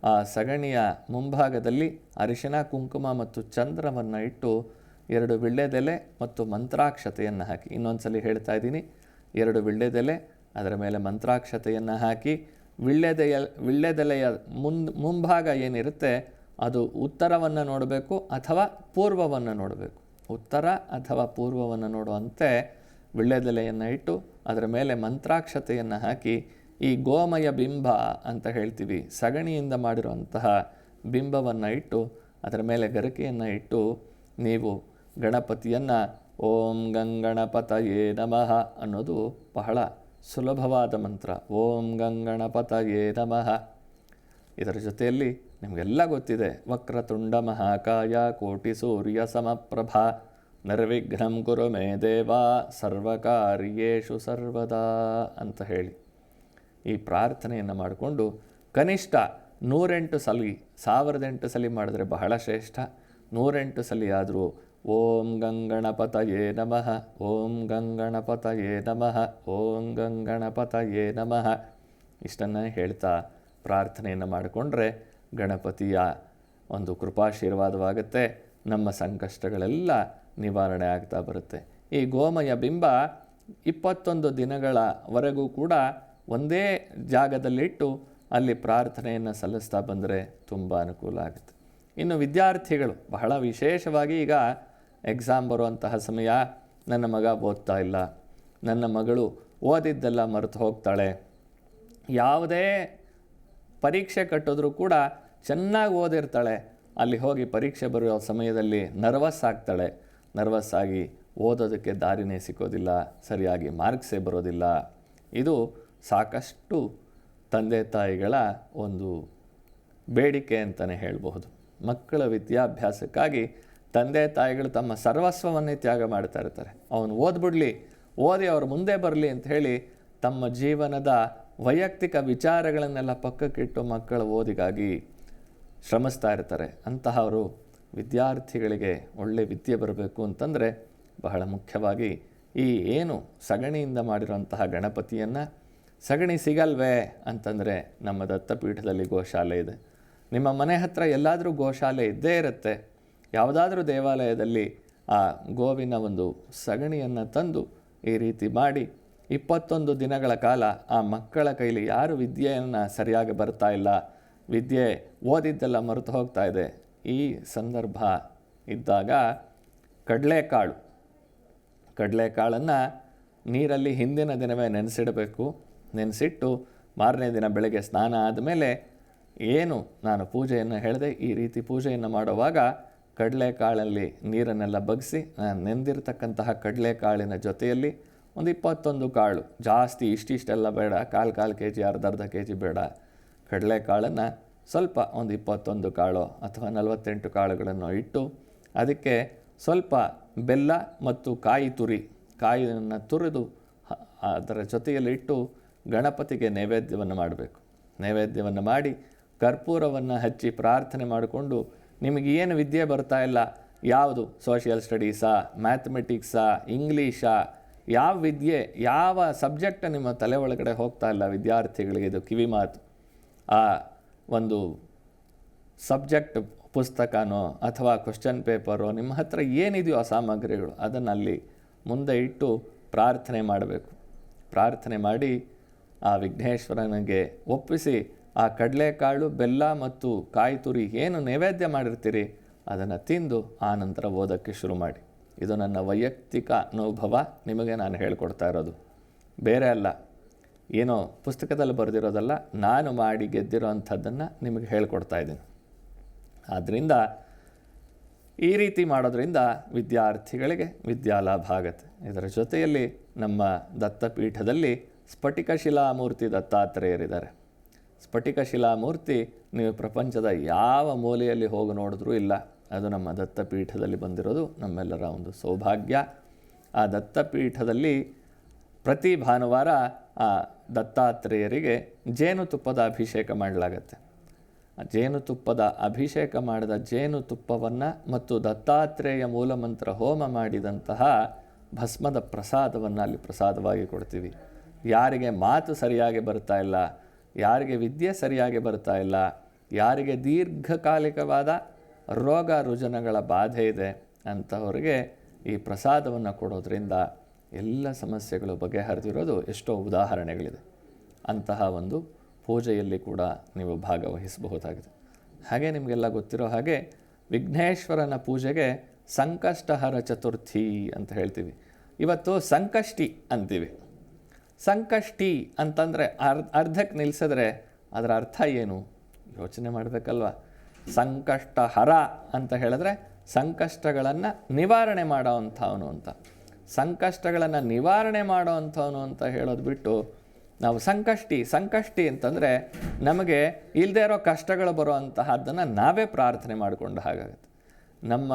Speaker 1: ಆ ಸಗಣಿಯ ಮುಂಭಾಗದಲ್ಲಿ ಅರಿಶಿನ, ಕುಂಕುಮ ಮತ್ತು ಚಂದ್ರವನ್ನು ಇಟ್ಟು ಎರಡು ವಿಳ್ಳೆದೆಲೆ ಮತ್ತು ಮಂತ್ರಾಕ್ಷತೆಯನ್ನು ಹಾಕಿ. ಇನ್ನೊಂದ್ಸಲಿ ಹೇಳ್ತಾ ಇದ್ದೀನಿ, ಎರಡು ವಿಳ್ಳೆದೆಲೆ ಅದರ ಮೇಲೆ ಮಂತ್ರಾಕ್ಷತೆಯನ್ನು ಹಾಕಿ. ವಿಳ್ಳೆದೆಯ ವಿಳ್ಳೆದೆಲೆಯ ಮುಂದ್, ಮುಂಭಾಗ ಏನಿರುತ್ತೆ ಅದು ಉತ್ತರವನ್ನು ನೋಡಬೇಕು ಅಥವಾ ಪೂರ್ವವನ್ನು ನೋಡಬೇಕು. ಉತ್ತರ ಅಥವಾ ಪೂರ್ವವನ್ನು ನೋಡುವಂತೆ ವಿಳ್ಳೆದೆಲೆಯನ್ನು ಇಟ್ಟು ಅದರ ಮೇಲೆ ಮಂತ್ರಾಕ್ಷತೆಯನ್ನು ಹಾಕಿ ಈ ಗೋಮಯ ಬಿಂಬ ಅಂತ ಹೇಳ್ತೀವಿ. ಸಗಣಿಯಿಂದ ಮಾಡಿರುವಂತಹ ಬಿಂಬವನ್ನು ಇಟ್ಟು ಅದರ ಮೇಲೆ ಗರಿಕೆಯನ್ನು ಇಟ್ಟು ನೀವು ಗಣಪತಿಯನ್ನು ಓಂ ಗಂಗಣಪತಯೇ ನಮಃ ಅನ್ನೋದು ಬಹಳ ಸುಲಭವಾದ ಮಂತ್ರ. ಓಂ ಗಂಗಣಪತಯೇ ನಮಃ. ಇದರ ಜೊತೆಯಲ್ಲಿ ನಿಮಗೆಲ್ಲ ಗೊತ್ತಿದೆ. ವಕ್ರತುಂಡ ಮಹಾಕಾಯ ಕೋಟಿ ಸೂರ್ಯ ಸಮಪ್ರಭಾ. ನಿರ್ವಿಘ್ನಂ ಕುರು ಮೇ ದೇವ, ಸರ್ವಕಾರ್ಯೇಷು ಸರ್ವದಾ ಅಂತ ಹೇಳಿ. ಈ ಪ್ರಾರ್ಥನೆಯನ್ನು ಮಾಡಿಕೊಂಡು ಕನಿಷ್ಠ ನೂರೆಂಟು ಸಲಿ ಸಾವಿರದ ಎಂಟು ಸಲಿ ಮಾಡಿದ್ರೆ ಬಹಳ ಶ್ರೇಷ್ಠ. ನೂರೆಂಟು ಸಲಿ ಆದರೂ ಓಂ ಗಂಗಣಪತಯೇ ನಮಃ, ಓಂ ಗಂಗಣಪತಯೇ ನಮಃ, ಓಂ ಗಂಗಣಪತಯೇ ನಮಃ. ಇಷ್ಟನ್ನು ಹೇಳ್ತಾ ಪ್ರಾರ್ಥನೆಯನ್ನು ಮಾಡಿಕೊಂಡ್ರೆ ಗಣಪತಿಯ ಒಂದು ಕೃಪಾಶೀರ್ವಾದವಾಗುತ್ತೆ. ನಮ್ಮ ಸಂಕಷ್ಟಗಳೆಲ್ಲ ನಿವಾರಣೆ ಆಗ್ತಾ ಬರುತ್ತೆ. ಈ ಗೋಮಯ ಬಿಂಬ ಇಪ್ಪತ್ತೊಂದು ದಿನಗಳವರೆಗೂ ಕೂಡ ಒಂದೇ ಜಾಗದಲ್ಲಿಟ್ಟು ಅಲ್ಲಿ ಪ್ರಾರ್ಥನೆಯನ್ನು ಸಲ್ಲಿಸ್ತಾ ಬಂದರೆ ತುಂಬ ಅನುಕೂಲ ಆಗುತ್ತೆ. ಇನ್ನು ವಿದ್ಯಾರ್ಥಿಗಳು, ಬಹಳ ವಿಶೇಷವಾಗಿ ಈಗ ಎಕ್ಸಾಮ್ ಬರುವಂತಹ ಸಮಯ, ನನ್ನ ಮಗ ಓದ್ತಾ ಇಲ್ಲ. ನನ್ನ ಮಗಳು ಓದಿದ್ದೆಲ್ಲ ಮರೆತು ಹೋಗ್ತಾಳೆ. ಯಾವುದೇ ಪರೀಕ್ಷೆ ಕಟ್ಟಿದ್ರೂ ಕೂಡ ಚೆನ್ನಾಗಿ ಓದಿರ್ತಾಳೆ. ಅಲ್ಲಿ ಹೋಗಿ ಪರೀಕ್ಷೆ ಬರುವ ಸಮಯದಲ್ಲಿ ನರ್ವಸ್ ಆಗ್ತಾಳೆ. ನರ್ವಸ್ ಆಗಿ ಓದೋದಕ್ಕೆ ದಾರಿನೇ ಸಿಕ್ಕೋದಿಲ್ಲ, ಸರಿಯಾಗಿ ಮಾರ್ಕ್ಸೇ ಬರೋದಿಲ್ಲ. ಇದು ಸಾಕಷ್ಟು ತಂದೆ ತಾಯಿಗಳ ಒಂದು ಬೇಡಿಕೆ ಅಂತಲೇ ಹೇಳಬಹುದು. ಮಕ್ಕಳ ವಿದ್ಯಾಭ್ಯಾಸಕ್ಕಾಗಿ ತಂದೆ ತಾಯಿಗಳು ತಮ್ಮ ಸರ್ವಸ್ವವನ್ನೇ ತ್ಯಾಗ ಮಾಡ್ತಾ ಇರ್ತಾರೆ. ಅವನು ಓದ್ಬಿಡ್ಲಿ, ಓದಿ ಅವ್ರು ಮುಂದೆ ಬರಲಿ ಅಂತ ಹೇಳಿ ತಮ್ಮ ಜೀವನದ ವೈಯಕ್ತಿಕ ವಿಚಾರಗಳನ್ನೆಲ್ಲ ಪಕ್ಕಕ್ಕಿಟ್ಟು ಮಕ್ಕಳ ಓದಿಗಾಗಿ ಶ್ರಮಿಸ್ತಾ ಇರ್ತಾರೆ. ಅಂತಹವರು ವಿದ್ಯಾರ್ಥಿಗಳಿಗೆ ಒಳ್ಳೆ ವಿದ್ಯೆ ಬರಬೇಕು ಅಂತಂದರೆ ಬಹಳ ಮುಖ್ಯವಾಗಿ ಈ ಏನು ಸಗಣಿಯಿಂದ ಮಾಡಿರುವಂತಹ ಗಣಪತಿಯನ್ನು ಸಗಣಿ ಸಿಗಲ್ವೇ ಅಂತಂದರೆ ನಮ್ಮ ದತ್ತಪೀಠದಲ್ಲಿ ಗೋಶಾಲೆ ಇದೆ. ನಿಮ್ಮ ಮನೆ ಹತ್ರ ಎಲ್ಲಾದರೂ ಗೋಶಾಲೆ ಇದ್ದೇ ಇರುತ್ತೆ. ಯಾವುದಾದ್ರೂ ದೇವಾಲಯದಲ್ಲಿ ಆ ಗೋವಿನ ಒಂದು ಸಗಣಿಯನ್ನು ತಂದು ಈ ರೀತಿ ಮಾಡಿ ಇಪ್ಪತ್ತೊಂದು ದಿನಗಳ ಕಾಲ ಆ ಮಕ್ಕಳ ಕೈಲಿ ಯಾರು ವಿದ್ಯೆಯನ್ನು ಸರಿಯಾಗಿ ಬರ್ತಾ ಇಲ್ಲ, ವಿದ್ಯೆ ಓದಿದ್ದೆಲ್ಲ ಮರೆತು ಹೋಗ್ತಾ ಇದೆ. ಈ ಸಂದರ್ಭ ಇದ್ದಾಗ ಕಡಲೆಕಾಳು, ಕಡಲೆಕಾಳನ್ನು ನೀರಲ್ಲಿ ಹಿಂದಿನ ದಿನವೇ ನೆನೆಸಿಡಬೇಕು. ನೆನೆಸಿಟ್ಟು ಮಾರನೇ ದಿನ ಬೆಳಗ್ಗೆ ಸ್ನಾನ ಆದಮೇಲೆ ಏನು ನಾನು ಪೂಜೆಯನ್ನು ಹೇಳಿದೆ ಈ ರೀತಿ ಪೂಜೆಯನ್ನು ಮಾಡುವಾಗ ಕಡಲೆಕಾಳಲ್ಲಿ ನೀರನ್ನೆಲ್ಲ ಬಗ್ಸಿ ನೆಂದಿರತಕ್ಕಂತಹ ಕಡಲೆಕಾಳಿನ ಜೊತೆಯಲ್ಲಿ ಒಂದು ಇಪ್ಪತ್ತೊಂದು ಕಾಳು. ಜಾಸ್ತಿ ಇಷ್ಟಿಷ್ಟೆಲ್ಲ ಬೇಡ. ಕಾಲು ಕಾಲು ಕೆ ಜಿ ಅರ್ಧ ಅರ್ಧ ಕೆ ಜಿ ಬೇಡ ಕಡಲೆಕಾಳನ್ನು ಸ್ವಲ್ಪ ಒಂದು ಇಪ್ಪತ್ತೊಂದು ಕಾಳು ಅಥವಾ ನಲವತ್ತೆಂಟು ಕಾಳುಗಳನ್ನು ಇಟ್ಟು ಅದಕ್ಕೆ ಸ್ವಲ್ಪ ಬೆಲ್ಲ ಮತ್ತು ಕಾಯಿ ತುರಿ. ಕಾಯಿಯನ್ನು ತುರಿದು ಅದರ ಜೊತೆಯಲ್ಲಿ ಇಟ್ಟು ಗಣಪತಿಗೆ ನೈವೇದ್ಯವನ್ನು ಮಾಡಬೇಕು. ನೈವೇದ್ಯವನ್ನು ಮಾಡಿ ಕರ್ಪೂರವನ್ನು ಹಚ್ಚಿ ಪ್ರಾರ್ಥನೆ ಮಾಡಿಕೊಂಡು ಏನು ವಿದ್ಯೆ ಬರ್ತಾ ಇಲ್ಲ, ಯಾವುದು? ಸೋಷಿಯಲ್ ಸ್ಟಡೀಸಾ ಮ್ಯಾಥಮೆಟಿಕ್ಸಾ ಇಂಗ್ಲೀಷಾ ಯಾವ ವಿದ್ಯೆ, ಯಾವ ಸಬ್ಜೆಕ್ಟ್ ನಿಮ್ಮ ತಲೆ ಒಳಗಡೆ ಹೋಗ್ತಾ ಇಲ್ಲ ವಿದ್ಯಾರ್ಥಿಗಳಿಗೆ? ಇದು ಕಿವಿ ಮಾತು. ಆ ಒಂದು ಸಬ್ಜೆಕ್ಟ್ ಪುಸ್ತಕನೋ ಅಥವಾ ಕ್ವಶನ್ ಪೇಪರೋ ನಿಮ್ಮ ಹತ್ರ ಏನಿದೆಯೋ ಆ ಸಾಮಗ್ರಿಗಳು ಅದನ್ನು ಅಲ್ಲಿ ಮುಂದೆ ಇಟ್ಟು ಪ್ರಾರ್ಥನೆ ಮಾಡಬೇಕು. ಪ್ರಾರ್ಥನೆ ಮಾಡಿ ಆ ವಿಘ್ನೇಶ್ವರನಿಗೆ ಒಪ್ಪಿಸಿ, ಆ ಕಡಲೆಕಾಳು, ಬೆಲ್ಲ ಮತ್ತು ಕಾಯಿ ತುರಿ ಏನು ನೈವೇದ್ಯ ಮಾಡಿರ್ತೀರಿ, ಅದನ್ನು ತಿಂದು ಆ ನಂತರ ಓದೋಕ್ಕೆ ಶುರು ಮಾಡಿ. ಇದು ನನ್ನ ವೈಯಕ್ತಿಕ ಅನುಭವ, ನಿಮಗೆ ನಾನು ಹೇಳ್ಕೊಡ್ತಾ ಇರೋದು. ಬೇರೆ ಅಲ್ಲ. ಏನೋ ಪುಸ್ತಕದಲ್ಲಿ ಬರೆದಿರೋದಲ್ಲ, ನಾನು ಮಾಡಿ ಗೆದ್ದಿರೋ ಅಂಥದ್ದನ್ನು ನಿಮಗೆ ಹೇಳ್ಕೊಡ್ತಾ ಇದ್ದೀನಿ. ಆದ್ದರಿಂದ ಈ ರೀತಿ ಮಾಡೋದ್ರಿಂದ ವಿದ್ಯಾರ್ಥಿಗಳಿಗೆ ವಿದ್ಯಾಲಾಭ ಆಗುತ್ತೆ. ಇದರ ಜೊತೆಯಲ್ಲಿ ನಮ್ಮ ದತ್ತಪೀಠದಲ್ಲಿ ಸ್ಫಟಿಕ ಶಿಲಾಮೂರ್ತಿ ದತ್ತಾತ್ರೇಯರಿದ್ದಾರೆ. ಸ್ಫಟಿಕ ಶಿಲಾಮೂರ್ತಿ ನೀವು ಪ್ರಪಂಚದ ಯಾವ ಮೂಲೆಯಲ್ಲಿ ಹೋಗಿ ನೋಡಿದ್ರೂ ಇಲ್ಲ. ಅದು ನಮ್ಮ ದತ್ತಪೀಠದಲ್ಲಿ ಬಂದಿರೋದು, ನಮ್ಮೆಲ್ಲರ ಒಂದು ಸೌಭಾಗ್ಯ. ಆ ದತ್ತಪೀಠದಲ್ಲಿ ಪ್ರತಿ ಭಾನುವಾರ ಆ ದತ್ತಾತ್ರೇಯರಿಗೆ ಜೇನುತುಪ್ಪದ ಅಭಿಷೇಕ ಮಾಡಲಾಗತ್ತೆ. ಜೇನುತುಪ್ಪದ ಅಭಿಷೇಕ ಮಾಡಿದ ಜೇನುತುಪ್ಪವನ್ನು ಮತ್ತು ದತ್ತಾತ್ರೇಯ ಮೂಲಮಂತ್ರ ಹೋಮ ಮಾಡಿದಂತಹ ಭಸ್ಮದ ಪ್ರಸಾದವನ್ನು ಅಲ್ಲಿ ಪ್ರಸಾದವಾಗಿ ಕೊಡ್ತೀವಿ. ಯಾರಿಗೆ ಮಾತು ಸರಿಯಾಗಿ ಬರ್ತಾ ಇಲ್ಲ, ಯಾರಿಗೆ ವಿದ್ಯೆ ಸರಿಯಾಗಿ ಬರ್ತಾ ಇಲ್ಲ, ಯಾರಿಗೆ ದೀರ್ಘಕಾಲಿಕವಾದ ರೋಗ ರುಜಿನಗಳ ಬಾಧೆ ಇದೆ ಅಂಥವ್ರಿಗೆ ಈ ಪ್ರಸಾದವನ್ನು ಕೊಡೋದ್ರಿಂದ ಎಲ್ಲ ಸಮಸ್ಯೆಗಳು ಬಗೆಹರಿದಿರೋದು ಎಷ್ಟೋ ಉದಾಹರಣೆಗಳಿದೆ. ಅಂತಹ ಒಂದು ಪೂಜೆಯಲ್ಲಿ ಕೂಡ ನೀವು ಭಾಗವಹಿಸಬಹುದಾಗಿದೆ. ಹಾಗೆ ನಿಮಗೆಲ್ಲ ಗೊತ್ತಿರೋ ಹಾಗೆ ವಿಘ್ನೇಶ್ವರನ ಪೂಜೆಗೆ ಸಂಕಷ್ಟಹರ ಚತುರ್ಥಿ ಅಂತ ಹೇಳ್ತೀವಿ. ಇವತ್ತು ಸಂಕಷ್ಟಿ ಅಂತೀವಿ. ಸಂಕಷ್ಟಿ ಅಂತಂದರೆ ಅರ್ ಅರ್ಧಕ್ಕೆ ನಿಲ್ಲಿಸಿದ್ರೆ ಅದರ ಅರ್ಥ ಏನು? ಯೋಚನೆ ಮಾಡಬೇಕಲ್ವ? ಸಂಕಷ್ಟ ಹರ ಅಂತ ಹೇಳಿದ್ರೆ ಸಂಕಷ್ಟಗಳನ್ನು ನಿವಾರಣೆ ಮಾಡೋ ಅಂಥವನು ಅಂತ. ಸಂಕಷ್ಟಗಳನ್ನು ನಿವಾರಣೆ ಮಾಡೋ ಅಂಥವನು ಅಂತ ಹೇಳೋದು ಬಿಟ್ಟು ನಾವು ಸಂಕಷ್ಟಿ ಸಂಕಷ್ಟಿ ಅಂತಂದರೆ ನಮಗೆ ಇಲ್ಲದೇ ಇರೋ ಕಷ್ಟಗಳು ಬರೋ ಅಂತಹದ್ದನ್ನು ನಾವೇ ಪ್ರಾರ್ಥನೆ ಮಾಡಿಕೊಂಡು ಹಾಗಾಗುತ್ತೆ. ನಮ್ಮ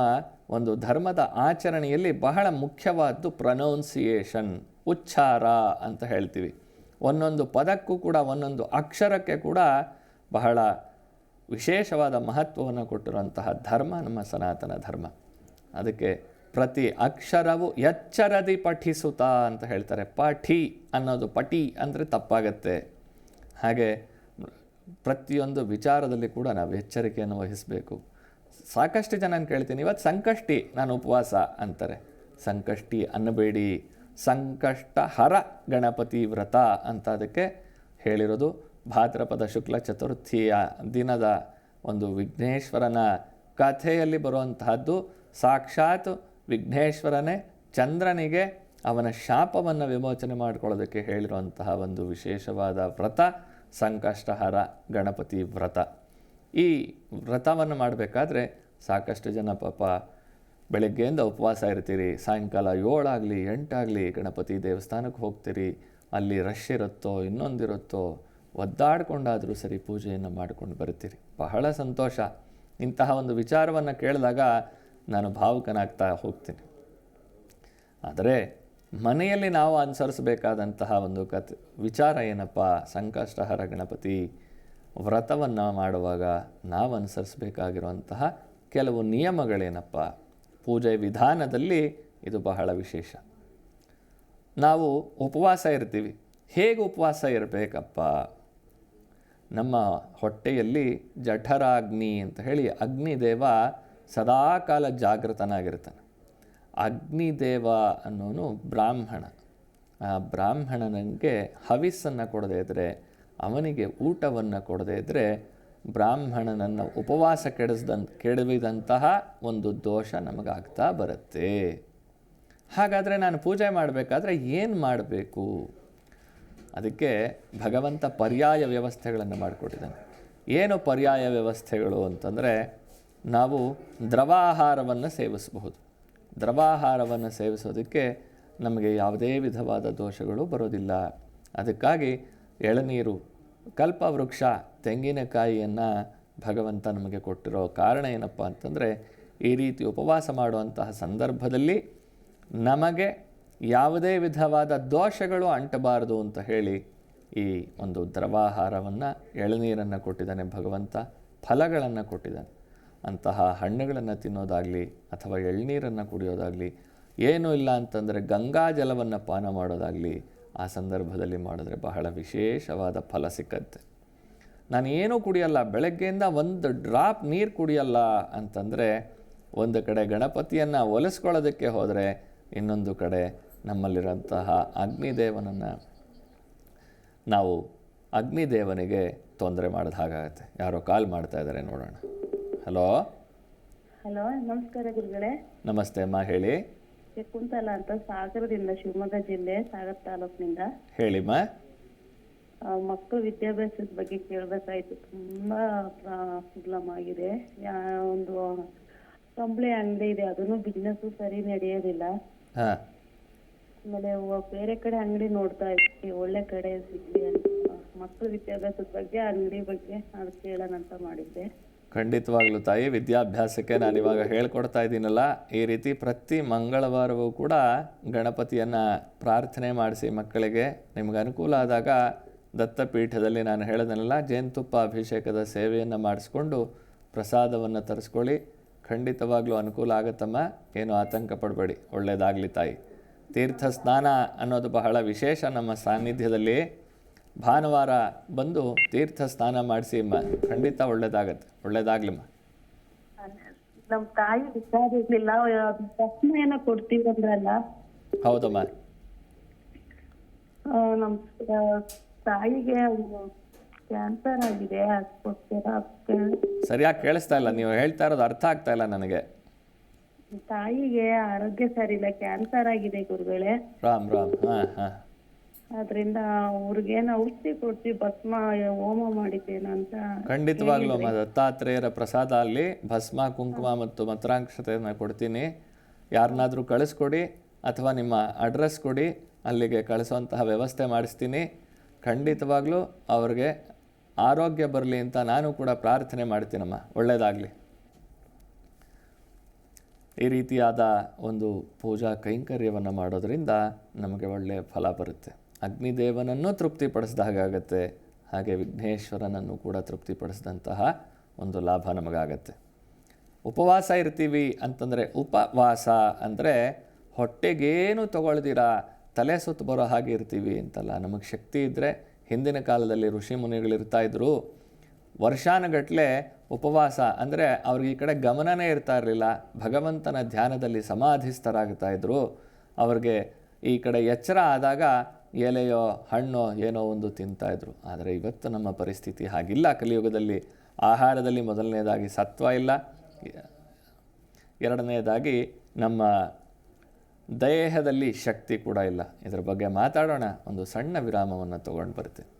Speaker 1: ಒಂದು ಧರ್ಮದ ಆಚರಣೆಯಲ್ಲಿ ಬಹಳ ಮುಖ್ಯವಾದ್ದು ಪ್ರೊನೌನ್ಸಿಯೇಷನ್, ಉಚ್ಚಾರ ಅಂತ ಹೇಳ್ತೀವಿ. ಒಂದೊಂದು ಪದಕ್ಕೂ ಕೂಡ, ಒಂದೊಂದು ಅಕ್ಷರಕ್ಕೆ ಕೂಡ ಬಹಳ ವಿಶೇಷವಾದ ಮಹತ್ವವನ್ನು ಕೊಟ್ಟಿರುವಂತಹ ಧರ್ಮ, ನಮ್ಮ ಸನಾತನ ಧರ್ಮ. ಅದಕ್ಕೆ ಪ್ರತಿ ಅಕ್ಷರವು ಎಚ್ಚರದಿ ಪಠಿಸುತ್ತಾ ಅಂತ ಹೇಳ್ತಾರೆ. ಪಠಿ ಅನ್ನೋದು ಪಟಿ ಅಂದರೆ ತಪ್ಪಾಗತ್ತೆ. ಹಾಗೆ ಪ್ರತಿಯೊಂದು ವಿಚಾರದಲ್ಲಿ ಕೂಡ ನಾವು ಎಚ್ಚರಿಕೆಯನ್ನು ವಹಿಸಬೇಕು. ಸಾಕಷ್ಟು ಜನ ಕೇಳ್ತೀನಿ, ಇವತ್ತು ಸಂಕಷ್ಟಿ, ನಾನು ಉಪವಾಸ ಅಂತಾರೆ. ಸಂಕಷ್ಟಿ ಅನ್ನಬೇಡಿ ಸಂಕಷ್ಟ ಹರ ಗಣಪತಿ ವ್ರತ ಅಂತ ಅದಕ್ಕೆ ಹೇಳಿರೋದು. ಭಾದ್ರಪದ ಶುಕ್ಲ ಚತುರ್ಥಿಯ ದಿನದ ಒಂದು ವಿಘ್ನೇಶ್ವರನ ಕಥೆಯಲ್ಲಿ ಬರುವಂತಹದ್ದು, ಸಾಕ್ಷಾತ್ ವಿಘ್ನೇಶ್ವರನೇ ಚಂದ್ರನಿಗೆ ಅವನ ಶಾಪವನ್ನು ವಿಮೋಚನೆ ಮಾಡಿಕೊಳ್ಳೋದಕ್ಕೆ ಹೇಳಿರುವಂತಹ ಒಂದು ವಿಶೇಷವಾದ ವ್ರತ, ಸಂಕಷ್ಟಹರ ಗಣಪತಿ ವ್ರತ. ಈ ವ್ರತವನ್ನು ಮಾಡಬೇಕಾದ್ರೆ ಸಾಕಷ್ಟು ಜನ ಪಾಪ ಬೆಳಗ್ಗೆಯಿಂದ ಉಪವಾಸ ಇರ್ತೀರಿ, ಸಾಯಂಕಾಲ ಏಳಾಗಲಿ, ಎಂಟಾಗಲಿ ಗಣಪತಿ ದೇವಸ್ಥಾನಕ್ಕೆ ಹೋಗ್ತೀರಿ, ಅಲ್ಲಿ ರಶ್ ಇರುತ್ತೋ, ಇನ್ನೊಂದಿರುತ್ತೋ ಒದ್ದಾಡ್ಕೊಂಡಾದರೂ ಸರಿ ಪೂಜೆಯನ್ನು ಮಾಡಿಕೊಂಡು ಬರ್ತೀರಿ ಬಹಳ ಸಂತೋಷ. ಇಂತಹ ಒಂದು ವಿಚಾರವನ್ನು ಕೇಳಿದಾಗ ನಾನು ಭಾವುಕನಾಗ್ತಾ ಹೋಗ್ತೀನಿ. ಆದರೆ ಮನೆಯಲ್ಲಿ ನಾವು ಅನುಸರಿಸಬೇಕಾದಂತಹ ಒಂದು ಕತೆ ವಿಚಾರ ಏನಪ್ಪ? ಸಂಕಷ್ಟಹರ ಗಣಪತಿ ವ್ರತವನ್ನು ಮಾಡುವಾಗ ನಾವು ಅನುಸರಿಸಬೇಕಾಗಿರುವಂತಹ ಕೆಲವು ನಿಯಮಗಳೇನಪ್ಪ? ಪೂಜೆ ವಿಧಾನದಲ್ಲಿ ಇದು ಬಹಳ ವಿಶೇಷ. ನಾವು ಉಪವಾಸ ಇರ್ತೀವಿ. ಹೇಗೆ ಉಪವಾಸ ಇರಬೇಕಪ್ಪ? ನಮ್ಮ ಹೊಟ್ಟೆಯಲ್ಲಿ ಜಠರಾಗ್ನಿ ಅಂತ ಹೇಳಿ ಅಗ್ನಿದೇವ ಸದಾಕಾಲ ಜಾಗೃತನಾಗಿರ್ತಾನೆ. ಅಗ್ನಿದೇವ ಅನ್ನೋನು ಬ್ರಾಹ್ಮಣ. ಆ ಬ್ರಾಹ್ಮಣನಿಗೆ ಹವಿಸ್ಸನ್ನು ಕೊಡದೇ ಇದ್ದರೆ ಅವನಿಗೆ ಊಟವನ್ನು ಕೊಡದೇ ಇದ್ದರೆ ಬ್ರಾಹ್ಮಣನನ್ನು ಉಪವಾಸ ಕೆಡಿಸ್ದಂತ, ಕೆಡವಿದಂತಹ ಒಂದು ದೋಷ ನಮಗಾಗ್ತಾ ಬರುತ್ತೆ. ಹಾಗಾದರೆ ನಾನು ಪೂಜೆ ಮಾಡಬೇಕಾದ್ರೆ ಏನು ಮಾಡಬೇಕು? ಅದಕ್ಕೆ ಭಗವಂತ ಪರ್ಯಾಯ ವ್ಯವಸ್ಥೆಗಳನ್ನು ಮಾಡಿಕೊಟ್ಟಿದ್ದಾನೆ. ಏನು ಪರ್ಯಾಯ ವ್ಯವಸ್ಥೆಗಳು ಅಂತಂದರೆ ನಾವು ದ್ರವಾಹಾರವನ್ನು ಸೇವಿಸಬಹುದು. ದ್ರವಾಹಾರವನ್ನು ಸೇವಿಸೋದಕ್ಕೆ ನಮಗೆ ಯಾವುದೇ ವಿಧವಾದ ದೋಷಗಳು ಬರೋದಿಲ್ಲ. ಅದಕ್ಕಾಗಿ ಎಳನೀರು, ಕಲ್ಪವೃಕ್ಷ, ತೆಂಗಿನಕಾಯಿಯನ್ನು ಭಗವಂತ ನಮಗೆ ಕೊಟ್ಟಿರೋ ಕಾರಣ ಏನಪ್ಪ ಅಂತಂದರೆ ಈ ರೀತಿ ಉಪವಾಸ ಮಾಡುವಂತಹ ಸಂದರ್ಭದಲ್ಲಿ ನಮಗೆ ಯಾವುದೇ ವಿಧವಾದ ದೋಷಗಳು ಅಂಟಬಾರದು ಅಂತ ಹೇಳಿ ಈ ಒಂದು ದ್ರವಾಹಾರವನ್ನು ಎಳನೀರನ್ನು ಕೊಟ್ಟಿದ್ದಾನೆ ಭಗವಂತ, ಫಲಗಳನ್ನು ಕೊಟ್ಟಿದ್ದಾನೆ. ಅಂತಹ ಹಣ್ಣುಗಳನ್ನು ತಿನ್ನೋದಾಗಲಿ ಅಥವಾ ಎಳನೀರನ್ನು ಕುಡಿಯೋದಾಗಲಿ ಏನೂ ಇಲ್ಲ ಅಂತಂದರೆ ಗಂಗಾ ಜಲವನ್ನು ಪಾನ ಮಾಡೋದಾಗಲಿ ಆ ಸಂದರ್ಭದಲ್ಲಿ ಮಾಡಿದ್ರೆ ಬಹಳ ವಿಶೇಷವಾದ ಫಲ ಸಿಕ್ಕತ್ತೆ ನಾನು ಏನೂ ಕುಡಿಯಲ್ಲ, ಬೆಳಗ್ಗೆಯಿಂದ ಒಂದು ಡ್ರಾಪ್ ನೀರು ಕುಡಿಯಲ್ಲ ಅಂತಂದರೆ ಒಂದು ಕಡೆ ಗಣಪತಿಯನ್ನು ಒಲಿಸ್ಕೊಳ್ಳೋದಕ್ಕೆ ಹೋದರೆ ಇನ್ನೊಂದು ಕಡೆ ನಮ್ಮಲ್ಲಿರೋಂತಹ ಅಗ್ನಿದೇವನನ್ನು ನಾವು ಅಗ್ನಿದೇವನಿಗೆ ತೊಂದರೆ ಮಾಡಿದ ಹಾಗಾಗುತ್ತೆ. ಯಾರೋ ಕಾಲ್ ಮಾಡ್ತಾ ಇದ್ದಾರೆ ನೋಡೋಣ. ಹಲೋ?
Speaker 3: ಹಲೋ ನಮಸ್ಕಾರ ಗುರುಗಳೇ.
Speaker 1: ನಮಸ್ತೆ ಅಮ್ಮ ಹೇಳಿ.
Speaker 3: ಕುಂತಲ ಅಂತ ಸಾಗರದಿಂದ ಶಿವಮೊಗ್ಗ ಜಿಲ್ಲೆ ಸಾಗರ ತಾಲೂಕಿನಿಂದ.
Speaker 1: ಹೇಳಿಮ್ಮ
Speaker 3: ಅಮ್ಮ. ಮಕ್ಕಳ ವಿದ್ಯಾಭ್ಯಾಸದ ಬಗ್ಗೆ ಕೇಳಬೇಕಾಯ್ತು. ತುಂಬಾ ಪ್ರಾಬ್ಲಮ್ ಆಗಿದೆ ಒಂದು ಕಂಬಳಿ ಅಂಗಡಿ ಇದೆ ಅದನ್ನು ಬಿಸ್ನೆಸ್ ಸರಿ ನಡೆಯೋದಿಲ್ಲ.
Speaker 1: ಹಾಂ.
Speaker 3: ಆಮೇಲೆ ಬೇರೆ ಕಡೆ ಅಂಗಡಿ ನೋಡ್ತಾ ಇದ್ವಿ, ಒಳ್ಳೆ ಕಡೆ ಸಿಗ್ಲಿ ಅಂತ. ಮಕ್ಕಳ ವಿದ್ಯಾಭ್ಯಾಸದ ಬಗ್ಗೆ, ಅಂಗಡಿ ಬಗ್ಗೆ ಅದು ಕೇಳೋಣ ಅಂತ ಮಾಡಿದ್ದೆ.
Speaker 1: ಖಂಡಿತವಾಗ್ಲೂ ತಾಯಿ, ವಿದ್ಯಾಭ್ಯಾಸಕ್ಕೆ ನಾನು ಇವಾಗ ಹೇಳ್ಕೊಡ್ತಾ ಇದ್ದೀನಲ್ಲ, ಈ ರೀತಿ ಪ್ರತಿ ಮಂಗಳವಾರವೂ ಕೂಡ ಗಣಪತಿಯನ್ನು ಪ್ರಾರ್ಥನೆ ಮಾಡಿಸಿ ಮಕ್ಕಳಿಗೆ ನಿಮ್ಗೆ ಅನುಕೂಲ ಆದಾಗ ದತ್ತಪೀಠದಲ್ಲಿ ನಾನು ಹೇಳಿದನಲ್ಲ, ಜೇನುತುಪ್ಪ ಅಭಿಷೇಕದ ಸೇವೆಯನ್ನು ಮಾಡಿಸ್ಕೊಂಡು ಪ್ರಸಾದವನ್ನು ತರಿಸ್ಕೊಳ್ಳಿ. ಖಂಡಿತವಾಗ್ಲೂ ಅನುಕೂಲ ಆಗುತ್ತಮ್ಮ, ಏನು ಆತಂಕ ಪಡಬೇಡಿ ಒಳ್ಳೆಯದಾಗಲಿ ತಾಯಿ. ತೀರ್ಥ ಸ್ನಾನ ಅನ್ನೋದು ಬಹಳ ವಿಶೇಷ. ನಮ್ಮ ಸಾನ್ನಿಧ್ಯದಲ್ಲಿ ಭಾನುವಾರ ಬಂದು ತೀರ್ಥ ಸ್ನಾನ ಮಾಡಿಸಿ ಅಮ್ಮ ಖಂಡಿತ ಒಳ್ಳೇದಾಗತ್ತೆ ಒಳ್ಳೇದಾಗ್ಲಿಮ್ಮ
Speaker 3: ನಮ್ಮ ತಾಯಿ ಹುಷಾರಿರ್ಲಿಲ್ಲ ತಕ್ಷಣ ಏನೋ ಕೊಡ್ತೀವಿ ಅಂದ್ರಲ್ಲ
Speaker 1: ಹೌದಮ್ಮ
Speaker 3: ಆ, ನಮ್ ತಾಯಿಗೆ ಕ್ಯಾನ್ಸರ್ ಆಗಿದೆ ಅದಕ್ಕೋಸ್ಕರ
Speaker 1: ಸರಿಯಾಗಿ ಕೇಳಿಸ್ತಾ ಇಲ್ಲ ನೀವು ಹೇಳ್ತಾ ಇರೋದು ಅರ್ಥ ಆಗ್ತಾ ಇಲ್ಲ ನನಗೆ.
Speaker 3: ತಾಯಿಗೆ ಆರೋಗ್ಯ ಸರಿ ಇಲ್ಲ ಕ್ಯಾನ್ಸರ್ ಆಗಿದೆ ಗುರುಗಳೇ.
Speaker 1: ರಾಮ್ ರಾಮ್. ಹಾ ಹಾ.
Speaker 3: ಅದರಿಂದ ಅವ್ರಿಗೇನು ಔಷಧಿ ಕೊಡ್ಸಿ ಭಸ್ಮ ಹೋಮ ಮಾಡಿದ್ದೇನಂತ ಅಂತ
Speaker 1: ಖಂಡಿತವಾಗ್ಲೂ ಅಮ್ಮ ದತ್ತಾತ್ರೇಯರ ಪ್ರಸಾದ ಅಲ್ಲಿ ಭಸ್ಮ ಕುಂಕುಮ ಮತ್ತು ಮಂತ್ರಾಕ್ಷತೆಯನ್ನು ಕೊಡ್ತೀನಿ. ಯಾರನ್ನಾದರೂ ಕಳಿಸ್ಕೊಡಿ ಅಥವಾ ನಿಮ್ಮ ಅಡ್ರೆಸ್ ಕೊಡಿ ಅಲ್ಲಿಗೆ ಕಳಿಸುವಂತಹ ವ್ಯವಸ್ಥೆ ಮಾಡಿಸ್ತೀನಿ. ಖಂಡಿತವಾಗ್ಲೂ ಅವ್ರಿಗೆ ಆರೋಗ್ಯ ಬರಲಿ ಅಂತ ನಾನು ಕೂಡ ಪ್ರಾರ್ಥನೆ ಮಾಡ್ತೀನಮ್ಮ. ಒಳ್ಳೆಯದಾಗಲಿ ಈ ರೀತಿಯಾದ ಒಂದು ಪೂಜಾ ಕೈಂಕರ್ಯವನ್ನು ಮಾಡೋದರಿಂದ ನಮಗೆ ಒಳ್ಳೆಯ ಫಲ ಬರುತ್ತೆ. ಅಗ್ನಿದೇವನನ್ನು ತೃಪ್ತಿಪಡಿಸಿದ ಹಾಗಾಗತ್ತೆ ಹಾಗೆ ವಿಘ್ನೇಶ್ವರನನ್ನು ಕೂಡ ತೃಪ್ತಿಪಡಿಸಿದಂತಹ ಒಂದು ಲಾಭ ನಮಗಾಗತ್ತೆ. ಉಪವಾಸ ಇರ್ತೀವಿ ಅಂತಂದರೆ ಉಪವಾಸ ಅಂದರೆ ಹೊಟ್ಟೆಗೇನು ತಗೊಳ್ದಿರ, ತಲೆ ಸುತ್ತು ಬರೋ ಹಾಗೆ ಇರ್ತೀವಿ ಅಂತಲ್ಲ. ನಮಗೆ ಶಕ್ತಿ ಇದ್ದರೆ ಹಿಂದಿನ ಕಾಲದಲ್ಲಿ ಋಷಿ ಮುನಿಗಳಿರ್ತಾ ಇದ್ರು ವರ್ಷಾನುಗಟ್ಟಲೆ ಉಪವಾಸ, ಅಂದರೆ ಅವ್ರಿಗೆ ಈ ಕಡೆ ಗಮನನೇ ಇರ್ತಾ ಇರಲಿಲ್ಲ. ಭಗವಂತನ ಧ್ಯಾನದಲ್ಲಿ ಸಮಾಧಿಸ್ಥರಾಗ್ತಾ ಇದ್ದರು ಅವ್ರಿಗೆ ಈ ಕಡೆ ಎಚ್ಚರ ಆದಾಗ ಎಲೆಯೋ, ಹಣ್ಣೋ, ಏನೋ ಒಂದು ತಿಂತಾಯಿದ್ರು ಆದರೆ ಇವತ್ತು ನಮ್ಮ ಪರಿಸ್ಥಿತಿ ಹಾಗಿಲ್ಲ. ಕಲಿಯುಗದಲ್ಲಿ ಆಹಾರದಲ್ಲಿ ಮೊದಲನೇದಾಗಿ ಸತ್ವ ಇಲ್ಲ. ಎರಡನೆಯದಾಗಿ ನಮ್ಮ ದೇಹದಲ್ಲಿ ಶಕ್ತಿ ಕೂಡ ಇಲ್ಲ. ಇದರ ಬಗ್ಗೆ ಮಾತಾಡೋಣ. ಒಂದು ಸಣ್ಣ ವಿರಾಮವನ್ನು ತಗೊಂಡು ಬರ್ತೀನಿ.